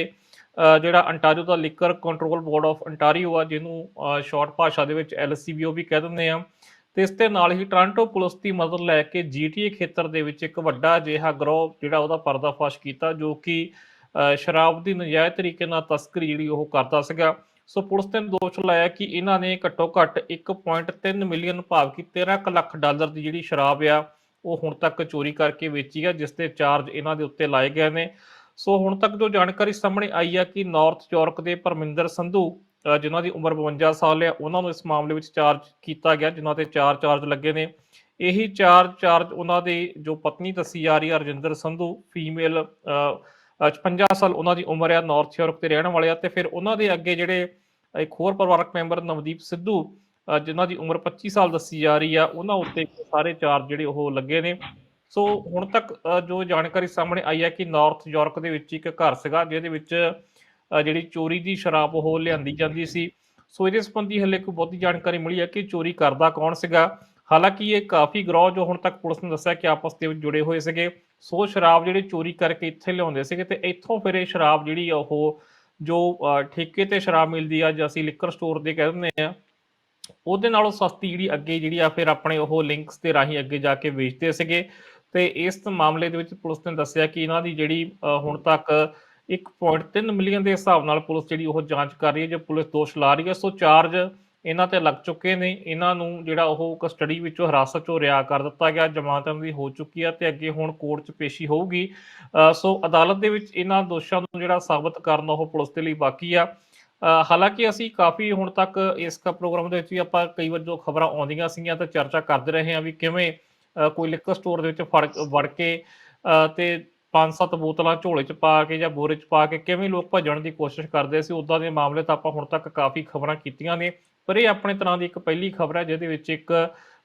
ਜਿਹੜਾ Ontario the Liquor Control Board of Ontario ਆ, ਜਿਹਨੂੰ ਸ਼ਾਰਟ ਭਾਸ਼ਾ ਦੇ ਵਿੱਚ ਐਲਸੀਬੀਓ ਵੀ ਕਹਿ ਦਿੰਦੇ ਆ। ਤੇ ਇਸ ਦੇ ਨਾਲ ਹੀ ਟੋਰਾਂਟੋ ਪੁਲਿਸ ਦੀ ਮਦਦ ਲੈ ਕੇ ਜੀਟੀਏ ਖੇਤਰ ਦੇ ਵਿੱਚ ਇੱਕ ਵੱਡਾ ਅਜਿਹਾ ਗਰੋਹ ਜਿਹੜਾ ਉਹਦਾ ਪਰਦਾਫਾਸ਼ ਕੀਤਾ, ਜੋ ਕਿ ਸ਼ਰਾਬ ਦੀ ਨਜਾਇਜ਼ ਤਰੀਕੇ ਨਾਲ ਤਸਕਰੀ ਜਿਹੜੀ ਉਹ ਕਰਦਾ ਸੀਗਾ। ਸੋ ਪੁਲਿਸ ਨੇ ਦੋਸ਼ ਲਾਇਆ ਕਿ ਇਹਨਾਂ ਨੇ ਘੱਟੋ ਘੱਟ 1.3 ਮਿਲੀਅਨ ਭਾਵ ਕਿ 13 ਕੁ ਲੱਖ ਡਾਲਰ ਦੀ ਜਿਹੜੀ ਸ਼ਰਾਬ ਆ, ਉਹ ਹੁਣ ਤੱਕ ਚੋਰੀ ਕਰਕੇ ਵੇਚੀ ਆ, ਜਿਸ ਦੇ ਚਾਰਜ ਇਹਨਾਂ ਦੇ ਉੱਤੇ ਲਾਏ ਗਏ ਨੇ। ਸੋ ਹੁਣ ਤੱਕ ਜੋ ਜਾਣਕਾਰੀ ਸਾਹਮਣੇ ਆਈ ਆ ਕਿ ਨਾਰਥ ਯਾਰਕ ਦੇ ਪਰਮਿੰਦਰ ਸੰਧੂ ਜਿਨ੍ਹਾਂ ਦੀ ਉਮਰ 52 ਸਾਲ ਹੈ, ਉਹਨਾਂ ਨੂੰ ਇਸ ਮਾਮਲੇ ਵਿੱਚ ਚਾਰਜ ਕੀਤਾ ਗਿਆ, ਜਿਨ੍ਹਾਂ ਤੇ ਚਾਰ ਚਾਰਜ ਲੱਗੇ ਨੇ। ਇਹੀ ਚਾਰ ਚਾਰਜ ਉਹਨਾਂ ਦੇ ਜੋ ਪਤਨੀ ਦੱਸੀ ਜਾ ਰਹੀ ਹੈ ਰਜਿੰਦਰ ਸੰਧੂ ਫੀਮੇਲ 56 ਸਾਲ ਉਹਨਾਂ ਦੀ ਉਮਰ ਹੈ ਨਾਰਥ ਯੂਰਪ ਤੇ ਰਹਿਣ ਵਾਲੇ ਆ ਤੇ ਫਿਰ ਉਹਨਾਂ ਦੇ ਅੱਗੇ ਜਿਹੜੇ ਇੱਕ ਹੋਰ ਪਰਿਵਾਰਕ ਮੈਂਬਰ ਨਵਦੀਪ ਸਿੱਧੂ ਜਿਨ੍ਹਾਂ ਦੀ ਉਮਰ 25 ਸਾਲ ਦੱਸੀ ਜਾ ਰਹੀ ਆ, ਉਹਨਾਂ ਉੱਤੇ ਸਾਰੇ ਚਾਰਜ ਜਿਹੜੇ ਉਹ ਲੱਗੇ ਨੇ। ਸੋ ਹੁਣ ਤੱਕ ਜੋ ਜਾਣਕਾਰੀ ਸਾਹਮਣੇ ਆਈ ਹੈ ਕਿ ਨਾਰਥ ਯੂਰਪ ਦੇ ਵਿੱਚ ਇੱਕ ਘਰ ਸੀਗਾ, ਜਿਹਦੇ ਵਿੱਚ ਜਿਹੜੀ ਚੋਰੀ ਦੀ ਸ਼ਰਾਬ ਉਹ ਲਿਆਂਦੀ ਜਾਂਦੀ ਸੀ। ਸੋ ਇਹਦੇ ਸੰਬੰਧੀ ਹਲੇ ਕੋਈ ਬਹੁਤੀ ਜਾਣਕਾਰੀ ਮਿਲੀ ਹੈ ਕਿ ਚੋਰੀ ਕਰਦਾ ਕੌਣ ਸੀਗਾ। ਹਾਲਾਂਕਿ ਇਹ ਕਾਫੀ ਗਰੋਹ ਜੋ ਹੁਣ ਤੱਕ ਪੁਲਿਸ ਨੇ ਦੱਸਿਆ ਕਿ ਆਪਸ ਦੇ ਵਿੱਚ ਜੁੜੇ ਹੋਏ ਸੀਗੇ। ਸੋ ਸ਼ਰਾਬ ਜਿਹੜੇ ਚੋਰੀ ਕਰਕੇ ਇੱਥੇ ਲਿਆਉਂਦੇ ਸੀਗੇ ਤੇ ਇੱਥੋਂ ਫਿਰ ਇਹ ਸ਼ਰਾਬ ਜਿਹੜੀ ਆ ਉਹ ਜੋ ਅ, ਠੇਕੇ ਤੇ ਸ਼ਰਾਬ ਮਿਲਦੀ ਆ ਜਾਂ ਅਸੀਂ ਲਿਕਰ ਸਟੋਰ ਦੇ ਕਹਿ ਦਿੰਦੇ ਆ ਉਹਦੇ ਨਾਲੋਂ ਸਸਤੀ ਜਿਹੜੀ ਅੱਗੇ ਜਿਹੜੀ ਆ ਫਿਰ ਆਪਣੇ ਉਹ ਲਿੰਕਸ ਦੇ ਰਾਹੀਂ ਅੱਗੇ ਜਾ ਕੇ ਵੇਚਦੇ ਸੀਗੇ। ਤੇ ਇਸ ਮਾਮਲੇ ਦੇ ਵਿੱਚ ਪੁਲਿਸ ਨੇ ਦੱਸਿਆ ਕਿ ਇਹਨਾਂ ਦੀ ਜਿਹੜੀ ਅ, ਹੁਣ ਤੱਕ 1.3 ਮਿਲੀਅਨ ਦੇ ਹਿਸਾਬ ਨਾਲ ਪੁਲਿਸ ਜਿਹੜੀ ਉਹ ਜਾਂਚ ਕਰ ਰਹੀ ਹੈ ਜੋ ਪੁਲਿਸ ਦੋਸ਼ ਲਾ ਰਹੀ ਹੈ ਸੋ ਚਾਰਜ ਇਹਨਾਂ ਤੇ ਲੱਗ ਚੁੱਕੇ ਨੇ। ਇਹਨਾਂ ਨੂੰ ਜਿਹੜਾ ਉਹ ਕਸਟਡੀ ਵਿੱਚੋਂ ਹਿਰਾਸਤ ਚੋਂ ਰਿਆ ਕਰ ਦਿੱਤਾ ਗਿਆ ਜ਼ਮਾਨਤ ਦੀ ਹੋ ਚੁੱਕੀ ਹੈ ਤੇ ਅੱਗੇ ਹੁਣ ਕੋਰਟ 'ਚ ਪੇਸ਼ੀ ਹੋਊਗੀ। ਸੋ ਅਦਾਲਤ ਦੇ ਵਿੱਚ ਇਹਨਾਂ ਦੋਸ਼ਾਂ ਨੂੰ ਜਿਹੜਾ ਸਾਬਤ ਕਰਨਾ ਉਹ ਪੁਲਿਸ ਦੇ ਲਈ ਬਾਕੀ ਆ। ਹਾਲਾਂਕਿ ਅਸੀਂ ਕਾਫੀ ਹੁਣ ਤੱਕ ਇਸ ਕਾ ਪ੍ਰੋਗਰਾਮ ਦੇ ਵਿੱਚ ਵੀ ਆਪਾਂ ਕਈ ਵਾਰ ਜੋ ਖਬਰਾਂ ਆਉਂਦੀਆਂ ਸੀਗੀਆਂ ਤਾਂ ਚਰਚਾ ਕਰਦੇ ਰਹੇ ਹਾਂ ਵੀ ਕਿਵੇਂ ਕੋਈ ਲਿਕਰ ਸਟੋਰ ਦੇ ਵਿੱਚ ਫੜ ਵੜ ਕੇ ਅ, ਤੇ ਪੰਜ ਸੱਤ ਬੋਤਲਾਂ ਝੋਲੇ 'ਚ ਪਾ ਕੇ ਜਾਂ ਬੋਰੇ 'ਚ ਪਾ ਕੇ ਕਿਵੇਂ ਲੋਕ ਭੱਜਣ ਦੀ ਕੋਸ਼ਿਸ਼ ਕਰਦੇ ਸੀ ਉਦਾਂ ਦੇ ਮਾਮਲੇ ਤਾਂ ਆਪਾਂ ਹੁਣ ਤੱਕ ਕਾਫੀ ਖਬਰਾਂ ਕੀਤੀਆਂ ਨੇ, ਪਰ ਇਹ ਆਪਣੇ ਤਰ੍ਹਾਂ ਦੀ ਇੱਕ ਪਹਿਲੀ ਖਬਰ ਹੈ, ਜਿਹਦੇ ਵਿੱਚ ਇੱਕ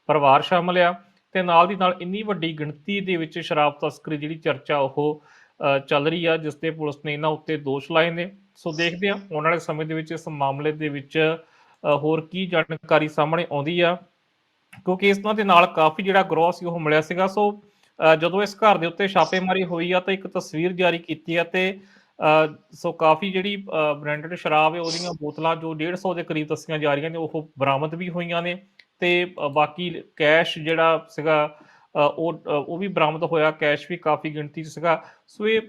ਪਰਿਵਾਰ ਸ਼ਾਮਲ ਆ ਤੇ ਨਾਲ ਦੀ ਨਾਲ ਇੰਨੀ ਵੱਡੀ ਗਿਣਤੀ ਦੇ ਵਿੱਚ ਸ਼ਰਾਬ ਤਸਕਰੀ ਜਿਹੜੀ ਚਰਚਾ ਉਹ ਚੱਲ ਰਹੀ ਆ, ਜਿਸ ਤੇ ਪੁਲਿਸ ਨੇ ਇਹਨਾਂ ਉੱਤੇ ਦੋਸ਼ ਲਾਏ ਨੇ। ਸੋ ਦੇਖਦੇ ਆ ਆਉਣ ਵਾਲੇ ਸਮੇਂ ਦੇ ਵਿੱਚ ਇਸ ਮਾਮਲੇ ਦੇ ਵਿੱਚ ਹੋਰ ਕੀ ਜਾਣਕਾਰੀ ਸਾਹਮਣੇ ਆਉਂਦੀ ਆ, ਕਿਉਂਕਿ ਇਸ ਨਾਲ ਦੇ ਨਾਲ ਕਾਫੀ ਜਿਹੜਾ ਗਰੋਹ ਸੀ ਉਹ ਮਿਲਿਆ ਸੀਗਾ। ਸੋ ਜਦੋਂ ਇਸ ਘਰ ਦੇ ਉੱਤੇ ਛਾਪੇਮਾਰੀ ਹੋਈ ਆ ਤਾਂ ਇੱਕ ਤਸਵੀਰ ਜਾਰੀ ਕੀਤੀ ਆ ਤੇ ਅ, ਸੋ ਕਾਫੀ ਜਿਹੜੀ ਬ੍ਰਾਂਡਡ ਸ਼ਰਾਬ ਹੈ ਉਹਦੀਆਂ ਬੋਤਲਾਂ ਜੋ 150 ਦੇ ਕਰੀਬ ਦੱਸੀਆਂ ਜਾ ਰਹੀਆਂ ਨੇ ਉਹ ਬਰਾਮਦ ਵੀ ਹੋਈਆਂ ਨੇ ਤੇ ਬਾਕੀ ਕੈਸ਼ ਜਿਹੜਾ ਸੀਗਾ ਉਹ ਉਹ ਵੀ ਬਰਾਮਦ ਹੋਇਆ ਕੈਸ਼ ਵੀ ਕਾਫੀ ਗਿਣਤੀ 'ਚ ਸੀਗਾ। ਸੋ ਇਹ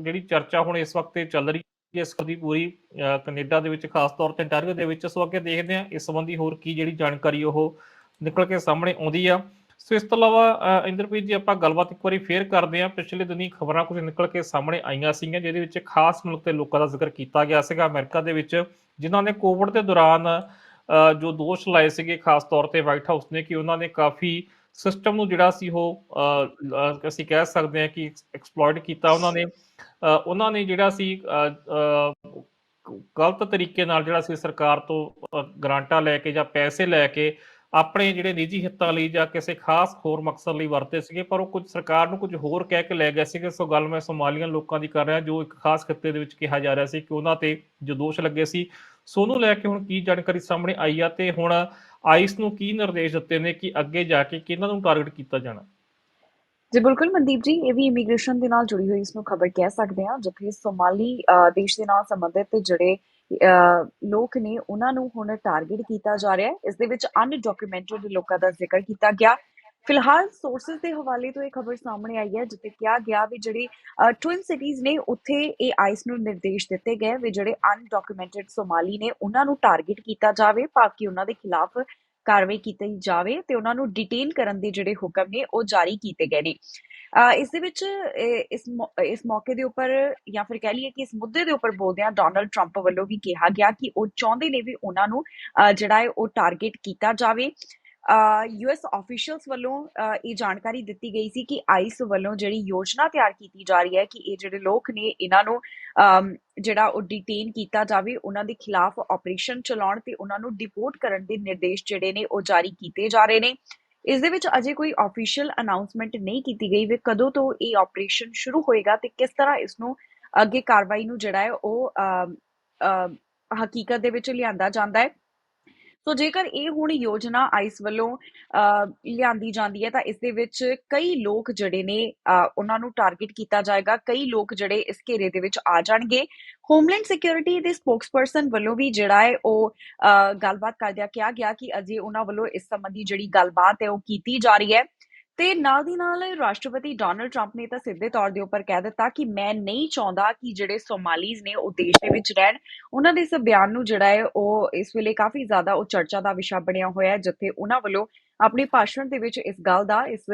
ਜਿਹੜੀ ਚਰਚਾ ਹੁਣ ਇਸ ਵਕਤ ਚੱਲ ਰਹੀ ਹੈ ਇਸ ਦੀ ਪੂਰੀ ਅ, ਕੈਨੇਡਾ ਦੇ ਵਿੱਚ ਖਾਸ ਤੌਰ ਤੇ ਅੰਟਾਰੀਓ ਦੇ ਵਿੱਚ ਸੋ ਅੱਗੇ ਦੇਖਦੇ ਹਾਂ ਇਸ ਸੰਬੰਧੀ ਹੋਰ ਕੀ ਜਿਹੜੀ ਜਾਣਕਾਰੀ ਉਹ ਨਿਕਲ ਕੇ ਸਾਹਮਣੇ ਆਉਂਦੀ ਆ। ਸੋ ਇਸ ਤੋਂ ਇਲਾਵਾ ਇੰਦਰਪ੍ਰੀਤ ਜੀ ਆਪਾਂ ਗੱਲਬਾਤ ਇੱਕ ਵਾਰੀ ਫੇਰ ਕਰਦੇ ਹਾਂ। ਪਿਛਲੇ ਦਿਨੀ ਖਬਰਾਂ ਕੁਝ ਨਿਕਲ ਕੇ ਸਾਹਮਣੇ ਆਈਆਂ ਸੀਗੀਆਂ ਜਿਹਦੇ ਵਿੱਚ ਖਾਸ ਮੁਲਕ ਦੇ ਲੋਕਾਂ ਦਾ ਜ਼ਿਕਰ ਕੀਤਾ ਗਿਆ ਸੀਗਾ। ਅਮਰੀਕਾ ਦੇ ਵਿੱਚ ਜਿਨ੍ਹਾਂ ਨੇ ਕੋਵਿਡ ਦੇ ਦੌਰਾਨ ਜੋ ਦੋਸ਼ ਲਾਏ ਸੀਗੇ ਖਾਸ ਤੌਰ ਤੇ ਵਾਈਟ ਹਾਊਸ ਨੇ ਕਿ ਉਹਨਾਂ ਨੇ ਕਾਫੀ ਸਿਸਟਮ ਨੂੰ ਜਿਹੜਾ ਸੀ ਉਹ ਅਸੀਂ ਕਹਿ ਸਕਦੇ ਹਾਂ ਕਿ ਐਕਸਪਲੋਇਟ ਕੀਤਾ ਉਹਨਾਂ ਨੇ। ਉਹਨਾਂ ਨੇ ਜਿਹੜਾ ਸੀ ਗਲਤ ਤਰੀਕੇ ਨਾਲ ਜਿਹੜਾ ਸੀ ਸਰਕਾਰ ਤੋਂ ਅ, ਗ੍ਰਾਂਟਾਂ ਲੈ ਕੇ ਜਾਂ ਪੈਸੇ ਲੈ ਕੇ ਆਪਣੇ ਜਿਹੜੇ ਨਿੱਜੀ ਹਿੱਤਾਂ ਲਈ ਜਾਂ ਕਿਸੇ ਖਾਸ ਹੋਰ ਮਕਸਦ ਲਈ ਵਰਤੇ ਸੀਗੇ, ਪਰ ਉਹ ਕੁਝ ਸਰਕਾਰ ਨੂੰ ਕੁਝ ਹੋਰ ਕਹਿ ਕੇ ਲੈ ਗਏ ਸੀਗੇ। ਸੋ ਗੱਲ ਮੈਂ ਸੋਮਾਲੀਅਨ ਲੋਕਾਂ ਦੀ ਕਰ ਰਿਹਾ, ਜੋ ਇੱਕ ਖਾਸ ਖਿੱਤੇ ਦੇ ਵਿੱਚ ਕਿਹਾ ਜਾ ਰਿਹਾ ਸੀ ਕਿ ਉਹਨਾਂ ਤੇ ਜੋ ਦੋਸ਼ ਲੱਗੇ ਸੀ। ਸੋ ਉਹਨੂੰ ਲੈ ਕੇ ਹੁਣ ਕੀ ਜਾਣਕਾਰੀ ਸਾਹਮਣੇ ਆਈ ਆ ਤੇ ਹੁਣ ਆਈਸ ਨੂੰ ਕੀ ਨਿਰਦੇਸ਼ ਦਿੱਤੇ ਨੇ ਕਿ ਅੱਗੇ ਜਾ ਕੇ ਕਿਹਨਾਂ ਨੂੰ ਟਾਰਗੇਟ ਕੀਤਾ ਜਾਣਾ? ਜੀ, ਬਿਲਕੁਲ ਮਨਦੀਪ ਜੀ, ਇਹ ਵੀ ਇਮੀਗ੍ਰੇਸ਼ਨ ਦੇ ਨਾਲ ਜੁੜੀ ਹੋਈ ਇਸ ਨੂੰ ਖਬਰ ਕਹਿ ਸਕਦੇ ਹਾਂ ਜਿੱਥੇ ਸੋਮਾਲੀ ਦੇਸ਼ ਦੇ ਨਾਲ ਸੰਬੰਧਿਤ ਜਿਹੜੇ ਲੋਕ ਨੇ ਉਹਨਾਂ ਨੂੰ ਹੁਣ ਟਾਰਗੇਟ ਕੀਤਾ ਜਾ ਰਿਹਾ ਹੈ। ਇਸ ਦੇ ਵਿੱਚ ਅਨਡਾਕੂਮੈਂਟਡ ਲੋਕਾਂ ਦਾ ਜ਼ਿਕਰ ਕੀਤਾ ਗਿਆ। ਫਿਲਹਾਲ ਸੋਰਸਸ ਦੇ ਹਵਾਲੇ ਤੋਂ ਇਹ ਖਬਰ ਸਾਹਮਣੇ ਆਈ ਹੈ, ਜਿੱਥੇ ਕਿਹਾ ਗਿਆ ਵੀ ਜਿਹੜੀ ਟਵਿਨ ਸਿਟੀਜ਼ ਨੇ, ਉੱਥੇ ਇਹ ਆਈਸ ਨੂੰ ਨਿਰਦੇਸ਼ ਦਿੱਤੇ ਗਏ ਵੀ ਜਿਹੜੇ ਅਨਡਾਕੂਮੈਂਟਡ ਸੋਮਾਲੀ ਨੇ, ਉਹਨਾਂ ਨੂੰ ਟਾਰਗੇਟ ਕੀਤਾ ਜਾਵੇ ਤਾਂ ਕਿ ਉਹਨਾਂ ਦੇ ਖਿਲਾਫ ਕਾਰਵਾਈ ਕੀਤੀ ਜਾਵੇ ਤੇ ਉਹਨਾਂ ਨੂੰ ਡਿਟੇਨ ਕਰਨ ਦੇ ਜਿਹੜੇ ਹੁਕਮ ਨੇ, ਉਹ ਜਾਰੀ ਕੀਤੇ ਗਏ ਨੇ। ਇਸ ਦੇ ਵਿੱਚ ਇਹ- ਇਸ ਇਸ ਮੌਕੇ ਦੇ ਉੱਪਰ ਜਾਂ ਫਿਰ ਕਹਿ ਲਈਏ ਕਿ ਇਸ ਮੁੱਦੇ ਦੇ ਉੱਪਰ ਬੋਲਦਿਆਂ ਡੋਨਲਡ ਟਰੰਪ ਵੱਲੋਂ ਵੀ ਕਿਹਾ ਗਿਆ ਕਿ ਉਹ ਚਾਹੁੰਦੇ ਨੇ ਵੀ ਉਹਨਾਂ ਨੂੰ ਜਿਹੜਾ ਹੈ ਉਹ ਟਾਰਗੇਟ ਕੀਤਾ ਜਾਵੇ। ਯੂਐਸ ਆਫੀਸ਼ੀਅਲਸ ਵੱਲੋਂ ਇਹ ਜਾਣਕਾਰੀ ਦਿੱਤੀ ਗਈ ਸੀ ਕਿ ਆਈਸ ਵੱਲੋਂ ਜਿਹੜੀ ਯੋਜਨਾ ਤਿਆਰ ਕੀਤੀ ਜਾ ਰਹੀ ਹੈ ਕਿ ਇਹ ਜਿਹੜੇ ਲੋਕ ਨੇ ਇਹਨਾਂ ਨੂੰ ਅਮ, ਜਿਹੜਾ ਉਹ ਡਿਟੇਨ ਕੀਤਾ ਜਾਵੇ ਉਹਨਾਂ ਦੇ ਖਿਲਾਫ ਆਪਰੇਸ਼ਨ ਚਲਾਉਣ ਤੇ ਉਹਨਾਂ ਨੂੰ ਡਿਪੋਰਟ ਕਰਨ ਦੇ ਨਿਰਦੇਸ਼ ਜਿਹੜੇ ਨੇ ਉਹ ਜਾਰੀ ਕੀਤੇ ਜਾ ਰਹੇ ਨੇ। ਇਸ ਦੇ ਵਿੱਚ ਅਜੇ ਕੋਈ ਆਫੀਸ਼ੀਅਲ ਅਨਾਉਂਸਮੈਂਟ ਨਹੀਂ ਕੀਤੀ ਗਈ ਵੀ ਕਦੋਂ ਤੋਂ ਇਹ ਆਪਰੇਸ਼ਨ ਸ਼ੁਰੂ ਹੋਏਗਾ ਤੇ ਕਿਸ ਤਰ੍ਹਾਂ ਇਸ ਨੂੰ ਅੱਗੇ ਕਾਰਵਾਈ ਨੂੰ ਜਿਹੜਾ ਹੈ ਉਹ ਹਕੀਕਤ ਦੇ ਵਿੱਚ ਲਿਆਂਦਾ ਜਾਂਦਾ ਹੈ। ਸੋ ਜੇਕਰ ਇਹ ਹੁਣ ਯੋਜਨਾ ਆਈਸ ਵੱਲੋਂ ਲਿਆਂਦੀ ਜਾਂਦੀ ਹੈ ਤਾਂ ਇਸ ਦੇ ਵਿੱਚ ਕਈ ਲੋਕ ਜਿਹੜੇ ਨੇ ਉਹਨਾਂ ਨੂੰ ਟਾਰਗੇਟ ਕੀਤਾ ਜਾਏਗਾ। ਕਈ ਲੋਕ ਜਿਹੜੇ ਇਸ ਘੇਰੇ ਦੇ ਵਿੱਚ ਆ ਜਾਣਗੇ। ਹੋਮਲੈਂਡ ਸਿਕਿਉਰਿਟੀ ਦੇ ਸਪੋਕਸਪਰਸਨ ਵੱਲੋਂ ਵੀ ਜਿਹੜਾ ਹੈ ਉਹ ਅ, ਗੱਲਬਾਤ ਕਰਦਿਆਂ ਕਿਹਾ ਗਿਆ ਕਿ ਅਜੇ ਉਹਨਾਂ ਵੱਲੋਂ ਇਸ ਸੰਬੰਧੀ ਜਿਹੜੀ ਗੱਲਬਾਤ ਹੈ ਉਹ ਕੀਤੀ ਜਾ ਰਹੀ ਹੈ। ਤੇ ਨਾਲ ਦੀ ਨਾਲ ਰਾਸ਼ਟਰਪਤੀ ਡੋਨਲਡ ਟਰੰਪ ਨੇ ਤਾਂ ਸਿੱਧੇ ਤੌਰ ਦੇ ਉੱਪਰ ਕਹਿ ਦਿੱਤਾ ਕਿ ਮੈਂ ਨਹੀਂ ਚਾਹੁੰਦਾ ਕਿ ਜਿਹੜੇ ਸੋਮਾਲੀਜ਼ ਨੇ ਉਹ ਦੇਸ਼ ਦੇ ਵਿੱਚ ਰਹਿਣ। ਉਹਨਾਂ ਦੇ ਇਸ ਬਿਆਨ ਨੂੰ ਜਿਹੜਾ ਹੈ ਉਹ ਇਸ ਵੇਲੇ ਕਾਫੀ ਜ਼ਿਆਦਾ ਉਹ ਚਰਚਾ ਦਾ ਵਿਸ਼ਾ ਬਣਿਆ ਹੋਇਆ ਹੈ ਜਿੱਥੇ ਉਹਨਾਂ ਵੱਲੋਂ ਆਪਣੇ ਭਾਸ਼ਣ ਦੇ ਵਿੱਚ ਇਸ ਗੱਲ ਦਾ ਇਸ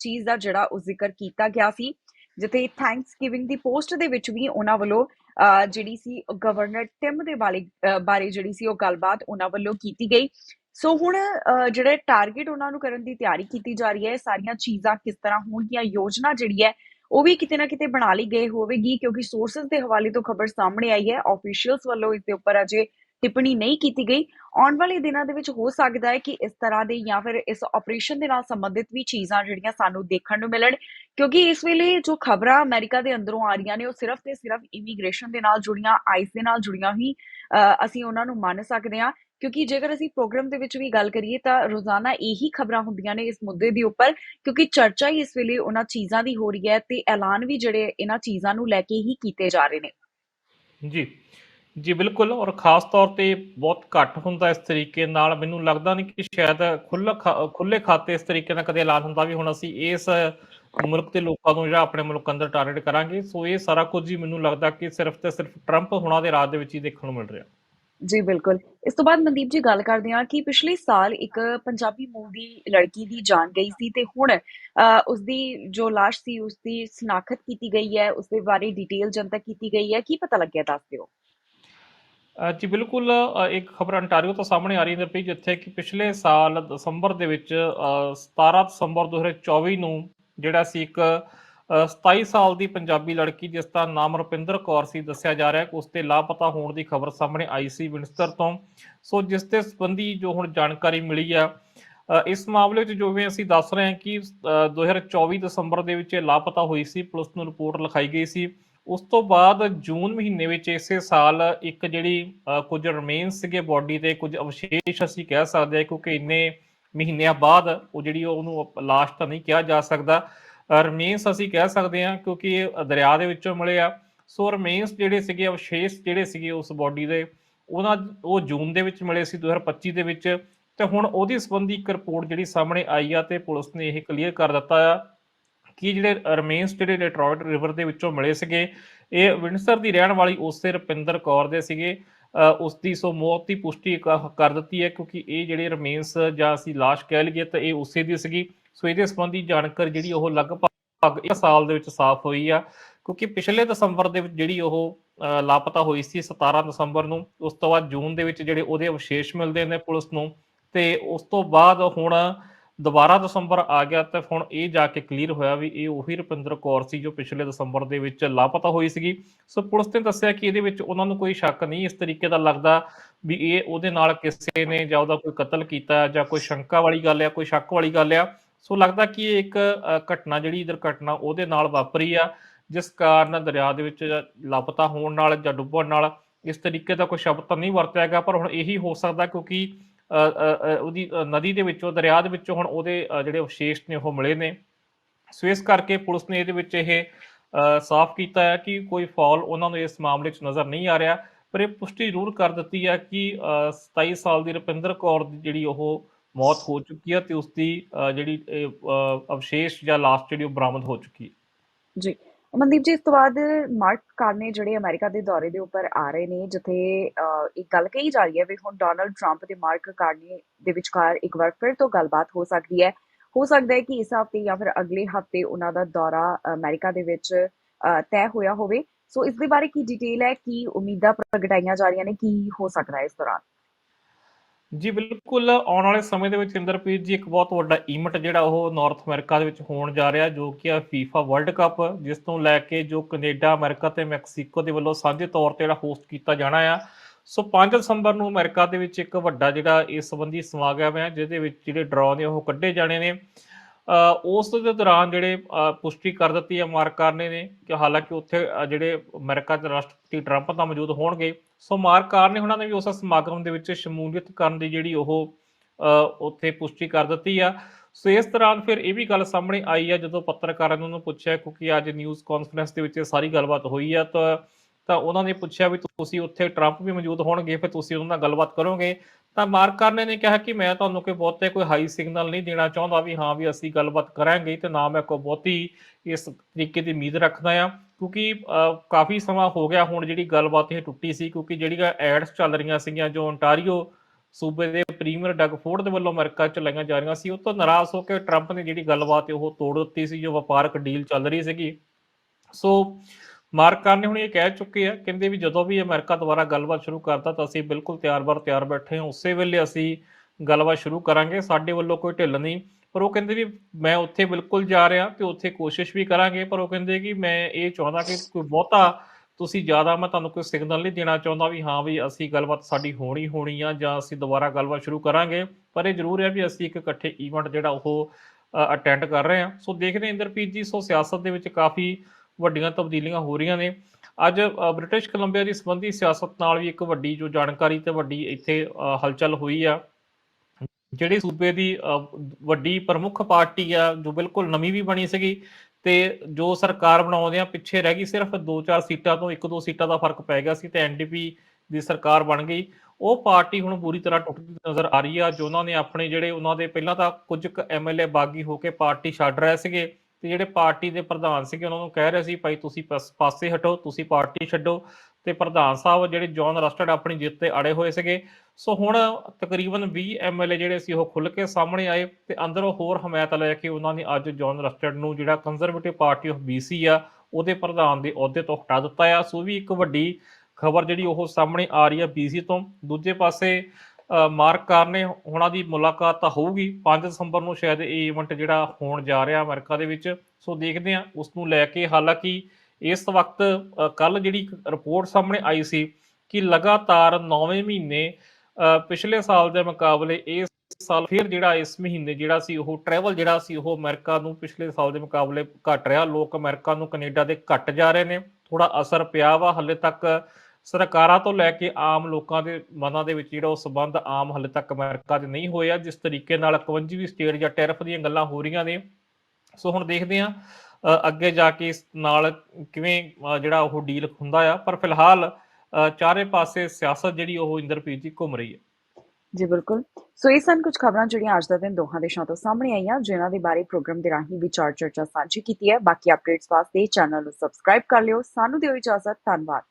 ਚੀਜ਼ ਦਾ ਜਿਹੜਾ ਉਹ ਜ਼ਿਕਰ ਕੀਤਾ ਗਿਆ ਸੀ। ਜਿੱਥੇ ਥੈਂਕਸ ਗਿਵਿੰਗ ਦੀ ਪੋਸਟ ਦੇ ਵਿੱਚ ਵੀ ਉਹਨਾਂ ਵੱਲੋਂ ਅ, ਜਿਹੜੀ ਸੀ ਗਵਰਨਰ ਟਿਮ ਦੇ ਬਾਰੇ ਅ, ਬਾਰੇ ਜਿਹੜੀ ਸੀ ਉਹ ਗੱਲਬਾਤ ਉਹਨਾਂ ਵੱਲੋਂ ਕੀਤੀ ਗਈ। ਸੋ ਹੁਣ ਜਿਹੜੇ ਟਾਰਗੇਟ ਉਹਨਾਂ ਨੂੰ ਕਰਨ ਦੀ ਤਿਆਰੀ ਕੀਤੀ ਜਾ ਰਹੀ ਹੈ, ਇਹ ਸਾਰੀਆਂ ਚੀਜ਼ਾਂ ਕਿਸ ਤਰ੍ਹਾਂ ਹੋਣਗੀਆਂ, ਯੋਜਨਾ ਜਿਹੜੀ ਹੈ, ਉਹ ਵੀ ਕਿਤੇ ਨਾ ਕਿਤੇ ਬਣਾ ਲਈ ਗਈ ਹੋਵੇਗੀ, ਕਿਉਂਕਿ ਸੋਰਸਸ ਦੇ ਹਵਾਲੇ ਤੋਂ ਖਬਰ ਸਾਹਮਣੇ ਆਈ ਹੈ ਆਫੀਸ਼ੀਅਲਸ ਵੱਲੋਂ ਇਸ ਦੇ ਉੱਪਰ ਅਜੇ ਟਿੱਪਣੀ ਨਹੀਂ ਕੀਤੀ ਗਈ। ਆਉਣ ਵਾਲੇ ਦਿਨਾਂ ਦੇ ਵਿੱਚ ਹੋ ਸਕਦਾ ਹੈ ਕਿ ਇਸ ਤਰ੍ਹਾਂ ਦੇ ਜਾਂ ਫਿਰ ਇਸ ਆਪਰੇਸ਼ਨ ਦੇ ਨਾਲ ਸੰਬੰਧਿਤ ਵੀ ਚੀਜ਼ਾਂ ਜਿਹੜੀਆਂ ਸਾਨੂੰ ਦੇਖਣ ਨੂੰ ਮਿਲਣ, ਕਿਉਂਕਿ ਇਸ ਵੇਲੇ ਜੋ ਖਬਰਾਂ ਅਮਰੀਕਾ ਦੇ ਅੰਦਰੋਂ ਆ ਰਹੀਆਂ ਨੇ, ਉਹ ਸਿਰਫ ਤੇ ਸਿਰਫ ਇਮੀਗ੍ਰੇਸ਼ਨ ਦੇ ਨਾਲ ਜੁੜੀਆਂ ਆਈਸ ਦੇ ਨਾਲ ਜੁੜੀਆਂ ਹੀ ਅਸੀਂ ਉਹਨਾਂ ਨੂੰ ਮੰਨ ਸਕਦੇ ਹਾਂ। ਕਿਉਂਕਿ ਜੇਕਰ ਅਸੀਂ ਪ੍ਰੋਗਰਾਮ ਦੇ ਵਿੱਚ ਵੀ ਗੱਲ ਕਰੀਏ ਤਾਂ ਰੋਜ਼ਾਨਾ ਇਹੀ ਖਬਰਾਂ ਹੁੰਦੀਆਂ ਨੇ ਇਸ ਮੁੱਦੇ ਦੇ ਉੱਪਰ, ਕਿਉਂਕਿ ਚਰਚਾ ਹੀ ਇਸ ਵੇਲੇ ਉਹਨਾਂ ਚੀਜ਼ਾਂ ਦੀ ਹੋ ਰਹੀ ਹੈ ਤੇ ਐਲਾਨ ਵੀ ਜਿਹੜੇ ਇਹਨਾਂ ਚੀਜ਼ਾਂ ਨੂੰ ਲੈ ਕੇ ਹੀ ਕੀਤੇ ਜਾ ਰਹੇ ਨੇ। ਜੀ ਜੀ ਬਿਲਕੁਲ ਔਰ ਖਾਸ ਤੌਰ ਤੇ ਬਹੁਤ ਘੱਟ ਹੁੰਦਾ ਇਸ ਤਰੀਕੇ ਨਾਲ। ਮੈਨੂੰ ਲੱਗਦਾ ਨਹੀਂ ਕਿ ਸ਼ਾਇਦ ਖੁੱਲ੍ਹਾ ਖੁੱਲੇ ਖਾਤੇ ਇਸ ਤਰੀਕੇ ਨਾਲ ਕਦੇ ਐਲਾਨ ਹੁੰਦਾ ਵੀ ਹੁਣ ਅਸੀਂ ਇਸ ਮੁਲਕ ਦੇ ਲੋਕਾਂ ਨੂੰ ਜਿਹੜਾ ਆਪਣੇ ਮੁਲਕ ਅੰਦਰ ਟਾਰਗੇਟ ਕਰਾਂਗੇ। ਸੋ ਇਹ ਸਾਰਾ ਕੁਝ ਹੀ ਮੈਨੂੰ ਲੱਗਦਾ ਕਿ ਸਿਰਫ ਤੇ ਸਿਰਫ ਟਰੰਪ ਹੁਣਾਂ ਦੇ ਰਾਜ ਦੇ ਵਿੱਚ ਹੀ ਦੇਖਣ ਨੂੰ ਮਿਲ ਰਿਹਾ। ਜੀ ਬਿਲਕੁਲ। ਇਸ ਤੋਂ ਬਾਅਦ ਮਨਦੀਪ ਜੀ ਗੱਲ ਕਰਦੇ ਹਾਂ ਕਿ ਪਿਛਲੇ ਸਾਲ ਇੱਕ ਪੰਜਾਬੀ ਮੂਲ ਦੀ ਲੜਕੀ ਦੀ ਜਾਨ ਗਈ ਸੀ ਤੇ ਹੁਣ ਉਸ ਦੀ ਜੋ ਲਾਸ਼ ਸੀ ਉਸ ਦੀ ਸਨਾਖਤ ਕੀਤੀ ਗਈ ਹੈ ਉਸ ਦੇ ਬਾਰੇ ਡਿਟੇਲ ਜਨਤਕ ਕੀਤੀ ਗਈ ਹੈ। ਕੀ ਪਤਾ ਲੱਗਿਆ ਦੱਸ ਦਿਓ। ਜੀ ਬਿਲਕੁਲ ਇੱਕ ਖਬਰ ਅੰਟਾਰੀਓ ਤੋਂ ਸਾਹਮਣੇ ਆ ਰਹੀ ਹੈ ਵੀ ਜਿੱਥੇ ਕਿ ਪਿਛਲੇ ਸਾਲ ਦਸੰਬਰ ਦੇ ਵਿੱਚ ਅ, 17 ਦਸੰਬਰ 2024 ਨੂੰ ਜਿਹੜਾ ਸੀ ਇੱਕ 27 ਸਾਲ ਦੀ ਪੰਜਾਬੀ ਲੜਕੀ ਜਿਸ ਦਾ ਨਾਮ ਰੁਪਿੰਦਰ ਕੌਰ ਸੀ ਦੱਸਿਆ ਜਾ ਰਿਹਾ ਹੈ ਕਿ ਉਸ ਦੇ ਲਾਪਤਾ ਹੋਣ ਦੀ ਖਬਰ ਸਾਹਮਣੇ ਆਈ ਸੀ ਵਿੰਸਟਰ ਤੋਂ। ਸੋ ਜਿਸ ਦੇ ਸੰਬੰਧੀ ਜੋ ਹੁਣ ਜਾਣਕਾਰੀ ਮਿਲੀ ਆ ਇਸ ਮਾਮਲੇ ਵਿੱਚ ਜੋ ਵੀ ਅਸੀਂ ਦੱਸ ਰਹੇ ਹਾਂ ਕਿ ਅ, 2024 ਦਸੰਬਰ ਦੇ ਵਿੱਚ ਇਹ ਲਾਪਤਾ ਹੋਈ ਸੀ ਪੁਲਿਸ ਨੂੰ ਰਿਪੋਰਟ ਲਿਖਾਈ ਗਈ ਸੀ। ਉਸ ਤੋਂ ਬਾਅਦ ਜੂਨ ਮਹੀਨੇ ਵਿੱਚ ਇਸੇ ਸਾਲ ਇੱਕ ਜਿਹੜੀ ਕੁਝ ਰਿਮੇਨਸ ਸੀਗੇ ਬਾਡੀ ਦੇ ਕੁਝ ਅਵਸ਼ੇਸ਼ ਅਸੀਂ ਕਹਿ ਸਕਦੇ ਹਾਂ ਕਿਉਂਕਿ ਇੰਨੇ ਮਹੀਨਿਆਂ ਬਾਅਦ ਉਹ ਜਿਹੜੀ ਉਹਨੂੰ ਲਾਸ਼ ਤਾਂ ਨਹੀਂ ਕਿਹਾ ਜਾ ਸਕਦਾ। ਰਿਮੇਨਸ ਅਸੀਂ ਕਹਿ ਸਕਦੇ ਹਾਂ ਕਿਉਂਕਿ ਇਹ ਦਰਿਆ ਦੇ ਵਿੱਚੋਂ ਮਿਲੇ ਆ। ਸੋ ਰਿਮੇਨਸ ਜਿਹੜੇ ਸੀਗੇ, ਅਵਸ਼ੇਸ਼ ਜਿਹੜੇ ਸੀਗੇ ਉਸ ਬਾਡੀ ਦੇ, ਉਹਨਾਂ ਉਹ ਜੂਨ ਦੇ ਵਿੱਚ ਮਿਲੇ ਸੀ 2025 ਦੇ ਵਿੱਚ। ਤੇ ਹੁਣ ਉਹਦੀ ਸੰਬੰਧੀ ਇੱਕ ਰਿਪੋਰਟ ਜਿਹੜੀ ਸਾਹਮਣੇ ਆਈ ਆ ਤੇ ਪੁਲਿਸ ਨੇ ਇਹ ਕਲੀਅਰ ਕਰ ਦਿੱਤਾ ਆ ਕਿ ਜਿਹੜੇ ਰਮੇਨਸ ਜਿਹੜੇ ਡੈਟਰੋਇਟ ਰਿਵਰ ਦੇ ਵਿੱਚੋਂ ਮਿਲੇ ਸੀਗੇ, ਇਹ ਵਿੰਡਸਰ ਦੀ ਰਹਿਣ ਵਾਲੀ ਉਸੇ ਰੁਪਿੰਦਰ ਕੌਰ ਦੇ ਸੀਗੇ। ਉਸ ਦੀ ਸੋ ਮੌਤ ਦੀ ਪੁਸ਼ਟੀ ਕ- ਕਰ ਦਿੱਤੀ ਹੈ ਕਿਉਂਕਿ ਇਹ ਜਿਹੜੇ ਰਮੇਨਸ ਜਾਂ ਅਸੀਂ ਲਾਸ਼ ਕਹਿ ਲਈਏ ਤਾਂ ਇਹ ਉਸੇ ਦੀ ਸੀਗੀ। ਸੋ ਇਹਦੇ ਸੰਬੰਧੀ ਜਾਣਕਾਰੀ ਜਿਹੜੀ ਉਹ ਲਗਭਗ ਇੱਕ ਸਾਲ ਦੇ ਵਿੱਚ ਸਾਫ਼ ਹੋਈ ਆ, ਕਿਉਂਕਿ ਪਿਛਲੇ ਦਸੰਬਰ ਦੇ ਵਿੱਚ ਜਿਹੜੀ ਉਹ ਲਾਪਤਾ ਹੋਈ ਸੀ 17 ਦਸੰਬਰ ਨੂੰ, ਉਸ ਤੋਂ ਬਾਅਦ ਜੂਨ ਦੇ ਵਿੱਚ ਜਿਹੜੇ ਉਹਦੇ ਅਵਸ਼ੇਸ਼ ਮਿਲਦੇ ਨੇ ਪੁਲਿਸ ਨੂੰ, ਤੇ ਉਸ ਤੋਂ ਬਾਅਦ ਹੁਣ ਦੁਬਾਰਾ ਦਸੰਬਰ ਆ ਗਿਆ ਤਾਂ ਹੁਣ ਇਹ ਜਾ ਕੇ ਕਲੀਅਰ ਹੋਇਆ ਵੀ ਇਹ ਉਹੀ ਰੁਪਿੰਦਰ ਕੌਰ ਸੀ ਜੋ ਪਿਛਲੇ ਦਸੰਬਰ ਦੇ ਵਿੱਚ ਲਾਪਤਾ ਹੋਈ ਸੀਗੀ। ਸੋ ਪੁਲਿਸ ਨੇ ਦੱਸਿਆ ਕਿ ਇਹਦੇ ਵਿੱਚ ਉਹਨਾਂ ਨੂੰ ਕੋਈ ਸ਼ੱਕ ਨਹੀਂ, ਇਸ ਤਰੀਕੇ ਦਾ ਲੱਗਦਾ ਵੀ ਇਹ ਉਹਦੇ ਨਾਲ ਕਿਸੇ ਨੇ ਜਾਂ ਉਹਦਾ ਕੋਈ ਕਤਲ ਕੀਤਾ ਜਾਂ ਕੋਈ ਸ਼ੰਕਾ ਵਾਲੀ ਗੱਲ ਆ, ਕੋਈ ਸ਼ੱਕ ਵਾਲੀ ਗੱਲ ਆ। ਸੋ ਲੱਗਦਾ ਕਿ ਇਹ ਇੱਕ ਘਟਨਾ ਜਿਹੜੀ ਦੁਰਘਟਨਾ ਉਹਦੇ ਨਾਲ ਵਾਪਰੀ ਆ ਜਿਸ ਕਾਰਨ ਦਰਿਆ ਦੇ ਵਿੱਚ ਲਾਪਤਾ ਹੋਣ ਨਾਲ ਜਾਂ ਡੁੱਬਣ ਨਾਲ ਇਸ ਤਰੀਕੇ ਦਾ ਕੋਈ ਸ਼ਬਦ ਤਾਂ ਨਹੀਂ ਵਰਤਿਆ ਗਿਆ ਪਰ ਹੁਣ ਇਹੀ ਹੋ ਸਕਦਾ ਕਿਉਂਕਿ ਉਹਦੀ ਨਦੀ ਦੇ ਵਿੱਚੋਂ ਦਰਿਆ ਦੇ ਵਿੱਚੋਂ ਹੁਣ ਉਹਦੇ ਜਿਹੜੇ ਅਵਸ਼ੇਸ਼ ਨੇ ਉਹ ਮਿਲੇ ਨੇ। ਸੋ ਇਸ ਕਰਕੇ ਪੁਲਿਸ ਨੇ ਇਹਦੇ ਵਿੱਚ ਇਹ ਸਾਫ਼ ਕੀਤਾ ਹੈ ਕਿ ਕੋਈ ਫਾਲ ਉਹਨਾਂ ਨੂੰ ਇਸ ਮਾਮਲੇ 'ਚ ਨਜ਼ਰ ਨਹੀਂ ਆ ਰਿਹਾ ਪਰ ਇਹ ਪੁਸ਼ਟੀ ਜ਼ਰੂਰ ਕਰ ਦਿੱਤੀ ਹੈ ਕਿ ਅ, 27 ਸਾਲ ਦੀ ਰੁਪਿੰਦਰ ਕੌਰ ਦੀ ਜਿਹੜੀ ਉਹ ਮੌਤ ਹੋ ਚੁੱਕੀ ਹੈ ਤੇ ਉਸ ਦੀ ਜਿਹੜੀ ਅਵਸ਼ੇਸ਼ ਜਾਂ ਲਾਸ਼ ਜਿਹੜੀ ਉਹ ਬਰਾਮਦ ਹੋ ਚੁੱਕੀ ਹੈ। ਜੀ। ਮਨਦੀਪ ਜੀ, ਇਸ ਤੋਂ ਬਾਅਦ ਮਾਰਕ ਕਾਰਨੇ ਜਿਹੜੇ ਅਮਰੀਕਾ ਦੇ ਦੌਰੇ ਦੇ ਉੱਪਰ ਆ ਰਹੇ ਨੇ, ਜਿੱਥੇ ਇੱਕ ਗੱਲ ਕਹੀ ਜਾ ਰਹੀ ਹੈ ਵੀ ਹੁਣ ਡੋਨਲਡ ਟਰੰਪ ਤੇ ਮਾਰਕ ਕਾਰਨੇ ਦੇ ਵਿਚਕਾਰ ਇੱਕ ਵਾਰ ਫਿਰ ਤੋਂ ਗੱਲਬਾਤ ਹੋ ਸਕਦੀ ਹੈ। ਹੋ ਸਕਦਾ ਹੈ ਕਿ ਇਸ ਹਫ਼ਤੇ ਜਾਂ ਫਿਰ ਅਗਲੇ ਹਫ਼ਤੇ ਉਹਨਾਂ ਦਾ ਦੌਰਾ ਅਮਰੀਕਾ ਦੇ ਵਿੱਚ ਤੈਅ ਹੋਇਆ ਹੋਵੇ। ਸੋ ਇਸ ਦੇ ਬਾਰੇ ਕੀ ਡਿਟੇਲ ਹੈ, ਕੀ ਉਮੀਦਾਂ ਪ੍ਰਗਟਾਈਆਂ ਜਾ ਰਹੀਆਂ ਨੇ, ਕੀ ਹੋ ਸਕਦਾ ਹੈ ਇਸ ਦੌਰਾਨ? ਜੀ ਬਿਲਕੁਲ, ਆਉਣ ਵਾਲੇ ਸਮੇਂ ਦੇ ਵਿੱਚ ਇੰਦਰਪ੍ਰੀਤ ਜੀ, ਇੱਕ ਬਹੁਤ ਵੱਡਾ ਇਵੈਂਟ ਜਿਹੜਾ ਉਹ ਨਾਰਥ ਅਮਰੀਕਾ ਦੇ ਵਿੱਚ ਹੋਣ ਜਾ ਰਿਹਾ, ਜੋ ਕਿ ਆ ਫੀਫਾ ਵਰਲਡ ਕੱਪ ਜਿਸ ਤੋਂ ਲੈ ਕੇ ਜੋ ਕੈਨੇਡਾ ਅਮਰੀਕਾ ਤੇ ਮੈਕਸੀਕੋ ਦੇ ਵੱਲੋਂ ਸਾਂਝੇ ਤੌਰ ਤੇ ਜਿਹੜਾ ਹੋਸਟ ਕੀਤਾ ਜਾਣਾ ਆ। ਸੋ 5 ਦਸੰਬਰ ਨੂੰ ਅਮਰੀਕਾ ਦੇ ਵਿੱਚ ਇੱਕ ਵੱਡਾ ਜਿਹੜਾ ਇਸ ਸੰਬੰਧੀ ਸਮਾਗਮ ਹੈ ਜਿਹਦੇ ਵਿੱਚ ਜਿਹੜੇ ਡਰਾਅ ਨੇ ਉਹ ਕੱਢੇ ਜਾਣੇ ਨੇ। ਉਸ ਦੇ ਦੌਰਾਨ ਜਿਹੜੇ ਪੁਸ਼ਟੀ ਕਰ ਦਿੱਤੀ ਹੈ ਮਾਰਕ ਕਾਰਨੇ ਨੇ ਕਿ ਹਾਲਾਂਕਿ ਉੱਥੇ ਜਿਹੜੇ ਅਮਰੀਕਾ ਦੇ ਰਾਸ਼ਟਰਪਤੀ ਟਰੰਪ ਤਾਂ ਮੌਜੂਦ ਹੋਣਗੇ ਸੋ ਮਾਰਕ ਕਾਰਨੇ ਉਹਨਾਂ ਨੇ ਵੀ ਉਸ ਸਮਾਗਮ ਦੇ ਵਿੱਚ ਸ਼ਮੂਲੀਅਤ ਕਰਨ ਦੀ ਜਿਹੜੀ ਉਹ ਅ, ਉੱਥੇ ਪੁਸ਼ਟੀ ਕਰ ਦਿੱਤੀ ਆ। ਸੋ ਇਸ ਦੌਰਾਨ ਫਿਰ ਇਹ ਵੀ ਗੱਲ ਸਾਹਮਣੇ ਆਈ ਆ ਜਦੋਂ ਪੱਤਰਕਾਰਾਂ ਨੇ ਉਹਨੂੰ ਪੁੱਛਿਆ ਕਿਉਂਕਿ ਅੱਜ ਨਿਊਜ਼ ਕਾਨਫਰੰਸ ਦੇ ਵਿੱਚ ਇਹ ਸਾਰੀ ਗੱਲਬਾਤ ਹੋਈ ਆ ਤਾਂ ਤਾਂ ਉਹਨਾਂ ਨੇ ਪੁੱਛਿਆ ਵੀ ਤੁਸੀਂ ਉੱਥੇ ਟਰੰਪ ਵੀ ਮੌਜੂਦ ਹੋਣਗੇ ਫਿਰ ਤੁਸੀਂ ਉਹਨਾਂ ਨਾਲ ਗੱਲਬਾਤ ਕਰੋਗੇ। ਤਾਂ ਮਾਰਕਰਨੇ ਨੇ ਕਿਹਾ ਕਿ ਮੈਂ ਤੁਹਾਨੂੰ ਕੋਈ ਬਹੁਤੇ ਕੋਈ ਹਾਈ ਸਿਗਨਲ ਨਹੀਂ ਦੇਣਾ ਚਾਹੁੰਦਾ ਵੀ ਹਾਂ ਵੀ ਅਸੀਂ ਗੱਲਬਾਤ ਕਰਾਂਗੇ ਤੇ ਨਾ ਮੈਂ ਕੋਈ ਬਹੁਤੀ ਇਸ ਤਰੀਕੇ ਦੀ ਉਮੀਦ ਰੱਖਦਾ ਆ ਕਿਉਂਕਿ ਕਾਫੀ ਸਮਾਂ ਹੋ ਗਿਆ ਹੁਣ ਜਿਹੜੀ ਗੱਲਬਾਤ ਇਹ ਟੁੱਟੀ ਸੀ ਕਿਉਂਕਿ ਜਿਹੜੀਆਂ ਐਡਸ ਚੱਲ ਰਹੀਆਂ ਸੀਗੀਆਂ ਜੋ ਓਨਟਾਰੀਓ ਸੂਬੇ ਦੇ ਪ੍ਰੀਮੀਅਰ ਡਗ ਫੋਰਡ ਦੇ ਵੱਲੋਂ ਅਮਰੀਕਾ ਚ ਲਾਈਆਂ ਜਾ ਰਹੀਆਂ ਸੀ, ਉਹ ਤੋਂ ਨਾਰਾਜ਼ ਹੋ ਕੇ ਟਰੰਪ ਨੇ ਜਿਹੜੀ ਗੱਲਬਾਤ ਉਹ ਤੋੜ ਦਿੱਤੀ ਸੀ, ਜੋ ਵਪਾਰਕ ਡੀਲ ਚੱਲ ਰਹੀ ਸੀਗੀ। ਸੋ ਮਾਰਕ ਕਰਨੇ ਨੇ ਹੁਣ ਇਹ ਕਹਿ ਚੁੱਕੇ ਆ, ਕਹਿੰਦੇ ਵੀ ਜਦੋਂ ਵੀ ਅਮਰੀਕਾ ਦੁਬਾਰਾ ਗੱਲਬਾਤ ਸ਼ੁਰੂ ਕਰਦਾ ਤਾਂ ਅਸੀਂ ਬਿਲਕੁਲ ਤਿਆਰ-ਬਰ ਤਿਆਰ ਬੈਠੇ ਹਾਂ। ਉਸੇ ਵੇਲੇ ਅਸੀਂ ਗੱਲਬਾਤ ਸ਼ੁਰੂ ਕਰਾਂਗੇ। ਸਾਡੇ ਵੱਲੋਂ ਕੋਈ ਢਿੱਲ ਨਹੀਂ, ਪਰ ਉਹ ਕਹਿੰਦੇ ਵੀ ਮੈਂ ਉੱਥੇ ਬਿਲਕੁਲ ਜਾ ਰਿਹਾ ਤੇ ਉੱਥੇ ਕੋਸ਼ਿਸ਼ ਵੀ ਕਰਾਂਗੇ, ਪਰ ਉਹ ਕਹਿੰਦੇ ਕਿ ਮੈਂ ਇਹ ਚਾਹੁੰਦਾ ਕਿ ਕੋਈ ਬਹੁਤਾ ਤੁਸੀਂ ਜ਼ਿਆਦਾ ਮੈਂ ਤੁਹਾਨੂੰ ਕੋਈ ਸਿਗਨਲ ਨਹੀਂ ਦੇਣਾ ਚਾਹੁੰਦਾ ਵੀ ਹਾਂ ਵੀ ਅਸੀਂ ਗੱਲਬਾਤ ਸਾਡੀ ਹੋਣੀ ਹੋਣੀ ਆ ਜਾਂ ਅਸੀਂ ਦੁਬਾਰਾ ਗੱਲਬਾਤ ਸ਼ੁਰੂ ਕਰਾਂਗੇ। ਪਰ ਇਹ ਜ਼ਰੂਰ ਹੈ ਵੀ ਅਸੀਂ ਇੱਕ ਇਕੱਠੇ ਈਵੈਂਟ ਜਿਹੜਾ ਉਹ ਅਟੈਂਡ ਕਰ ਰਹੇ ਹਾਂ। ਸੋ ਦੇਖਦੇ ਹਾਂ ਇੰਦਰਪ੍ਰੀਤ ਜੀ, ਸੋ ਸਿਆਸਤ ਦੇ ਵਿੱਚ ਕਾਫੀ ਵੱਡੀਆਂ ਤਬਦੀਲੀਆਂ ਹੋ ਰਹੀਆਂ ਨੇ। ਅੱਜ ਬ੍ਰਿਟਿਸ਼ ਕੋਲੰਬੀਆ ਦੀ ਸੰਬੰਧੀ ਸਿਆਸਤ ਨਾਲ ਵੀ ਇੱਕ ਵੱਡੀ ਜੋ ਜਾਣਕਾਰੀ ਤੇ ਵੱਡੀ ਇੱਥੇ ਹਲਚਲ ਹੋਈ ਆ। ਜਿਹੜੀ ਸੂਬੇ ਦੀ ਵੱਡੀ ਪ੍ਰਮੁੱਖ ਪਾਰਟੀ ਆ, ਜੋ ਬਿਲਕੁਲ ਨਵੀਂ ਵੀ ਬਣੀ ਸੀਗੀ ਤੇ ਜੋ ਸਰਕਾਰ ਬਣਾਉਂਦਿਆਂ ਪਿੱਛੇ ਰਹਿ ਗਈ, ਸਿਰਫ 2-4 ਸੀਟਾਂ ਤੋਂ 1-2 ਸੀਟਾਂ ਦਾ ਫ਼ਰਕ ਪੈ ਗਿਆ ਸੀ ਤੇ ਐਨਡੀਪੀ ਦੀ ਸਰਕਾਰ ਬਣ ਗਈ। ਉਹ ਪਾਰਟੀ ਹੁਣ ਪੂਰੀ ਤਰ੍ਹਾਂ ਟੁੱਟਦੀ ਨਜ਼ਰ ਆ ਰਹੀ ਆ, ਜੋ ਉਹਨਾਂ ਨੇ ਆਪਣੇ ਜਿਹੜੇ ਉਹਨਾਂ ਦੇ ਪਹਿਲਾਂ ਤਾਂ ਕੁਝ ਕੁ ਐਮਐਲਏ ਬਾਗੀ ਹੋ ਕੇ ਪਾਰਟੀ ਛੱਡ ਰਹੇ ਸੀਗੇ। ਤੇ ਜਿਹੜੇ ਪਾਰਟੀ ਦੇ ਪ੍ਰਧਾਨ ਸੀਗੇ ਉਹਨਾਂ ਨੂੰ ਕਹਿ ਰਹੇ ਸੀ, ਭਾਈ ਤੁਸੀਂ ਪਾਸੇ ਹਟੋ, ਤੁਸੀਂ ਪਾਰਟੀ ਛੱਡੋ। ਤੇ ਪ੍ਰਧਾਨ ਸਾਹਿਬ ਜਿਹੜੇ ਜੌਨ ਰਸਟਡ ਆਪਣੀ ਜਿੱਤ ਤੇ ਅੜੇ ਹੋਏ ਸੀਗੇ। ਸੋ ਹੁਣ ਤਕਰੀਬਨ 20 ਐਮਐਲਏ ਜਿਹੜੇ ਸੀ ਉਹ ਖੁੱਲ ਕੇ ਸਾਹਮਣੇ ਆਏ ਤੇ ਅੰਦਰੋਂ ਹੋਰ ਹਮਾਇਤ ਲੈ ਕੇ ਉਹਨਾਂ ਨੇ ਅੱਜ ਜੌਨ ਰਸਟਡ ਨੂੰ ਜਿਹੜਾ ਕੰਜ਼ਰਵੇਟਿਵ ਪਾਰਟੀ ਆਫ ਬੀਸੀ ਆ, ਉਹਦੇ ਪ੍ਰਧਾਨ ਦੇ ਅਹੁਦੇ ਤੋਂ ਹਟਾ ਦਿੱਤਾ ਆ। ਸੋ ਵੀ ਇੱਕ ਵੱਡੀ ਖਬਰ ਜਿਹੜੀ ਉਹ ਸਾਹਮਣੇ ਆ ਰਹੀ ਆ ਬੀਸੀ ਤੋਂ। ਦੂਜੇ ਪਾਸੇ ਮਾਰਕ ਕਾਰਨੇ ਉਹਨਾਂ ਦੀ ਮੁਲਾਕਾਤ ਤਾਂ ਹੋਊਗੀ। 5 ਦਸੰਬਰ ਨੂੰ ਸ਼ਾਇਦ ਇਹ ਇਵੈਂਟ ਜਿਹੜਾ ਹੋਣ ਜਾ ਰਿਹਾ ਅਮਰੀਕਾ ਦੇ ਵਿੱਚ। ਸੋ ਦੇਖਦੇ ਹਾਂ ਉਸ ਨੂੰ ਲੈ ਕੇ ਹਾਲਾਂਕਿ ਇਸ ਵਕਤ ਕੱਲ ਜਿਹੜੀ ਰਿਪੋਰਟ ਸਾਹਮਣੇ ਆਈ ਸੀ ਕਿ ਲਗਾਤਾਰ 9ਵੇਂ ਮਹੀਨੇ ਅ, ਪਿਛਲੇ ਸਾਲ ਦੇ ਮੁਕਾਬਲੇ ਇਸ ਸਾਲ ਫਿਰ ਜਿਹੜਾ ਇਸ ਮਹੀਨੇ ਜਿਹੜਾ ਸੀ ਉਹ ਟਰੈਵਲ ਜਿਹੜਾ ਸੀ ਉਹ ਅਮਰੀਕਾ ਨੂੰ ਪਿਛਲੇ ਸਾਲ ਦੇ ਮੁਕਾਬਲੇ ਘਟ ਰਿਹਾ। ਲੋਕ ਅਮਰੀਕਾ ਨੂੰ ਕੈਨੇਡਾ ਦੇ ਘਟ ਜਾ ਰਹੇ ਨੇ। ਥੋੜਾ ਅਸਰ ਪਿਆ ਵਾ। ਹਲੇ ਤੱਕ ਸਰਕਾਰਾਂ ਤੋਂ ਲੈ ਕੇ ਆਮ ਲੋਕਾਂ ਦੇ ਮਨਾਂ ਦੇ ਵਿੱਚ ਜਿਹੜਾ ਉਹ ਸਬੰਧ ਆਮ ਹਲੇ ਤੱਕ ਅਮਰੀਕਾ ਦੇ ਨਹੀਂ ਹੋਇਆ, ਜਿਸ ਤਰੀਕੇ ਨਾਲ 51ਵੀਂ ਸਟੇਟ ਜਾਂ ਟੈਰਫ ਦੀਆਂ ਗੱਲਾਂ ਹੋ ਰਹੀਆਂ ਨੇ। ਸੋ ਹੁਣ ਦੇਖਦੇ ਹਾਂ ਅੱਗੇ ਜਾ ਕੇ ਇਸ ਨਾਲ ਕਿਵੇਂ ਜਿਹੜਾ ਉਹ ਡੀਲ ਹੁੰਦਾ ਆ। ਪਰ ਫਿਲਹਾਲ ਚਾਰੇ ਪਾਸੇ ਸਿਆਸਤ ਜਿਹੜੀ ਉਹ ਇੰਦਰਪ੍ਰੀਤ ਜੀ ਘੁੰਮ ਰਹੀ ਹੈ। ਜੀ, ਬਿਲਕੁਲ। ਸੋ ਇਹ ਸਨ ਕੁਝ ਖਬਰਾਂ ਜਿਹੜੀਆਂ ਅੱਜ ਦਾ ਦਿਨ ਦੋਹਾਂ ਦੇਸ਼ਾਂ ਤੋਂ ਸਾਹਮਣੇ ਆਈਆਂ, ਜਿਨ੍ਹਾਂ ਦੇ ਬਾਰੇ ਪ੍ਰੋਗਰਾਮ ਦੇ ਰਾਹੀਂ ਵਿਚਾਰ ਚਰਚਾ ਸਾਂਝੀ ਕੀਤੀ ਹੈ। ਬਾਕੀ ਅਪਡੇਟਸ ਵਾਸਤੇ ਚੈਨਲ ਨੂੰ ਸਬਸਕ੍ਰਾਈਬ ਕਰ ਲਿਓ। ਸਾਨੂੰ ਦਿਓ ਇਜਾਜ਼ਤ। ਧੰਨਵਾਦ।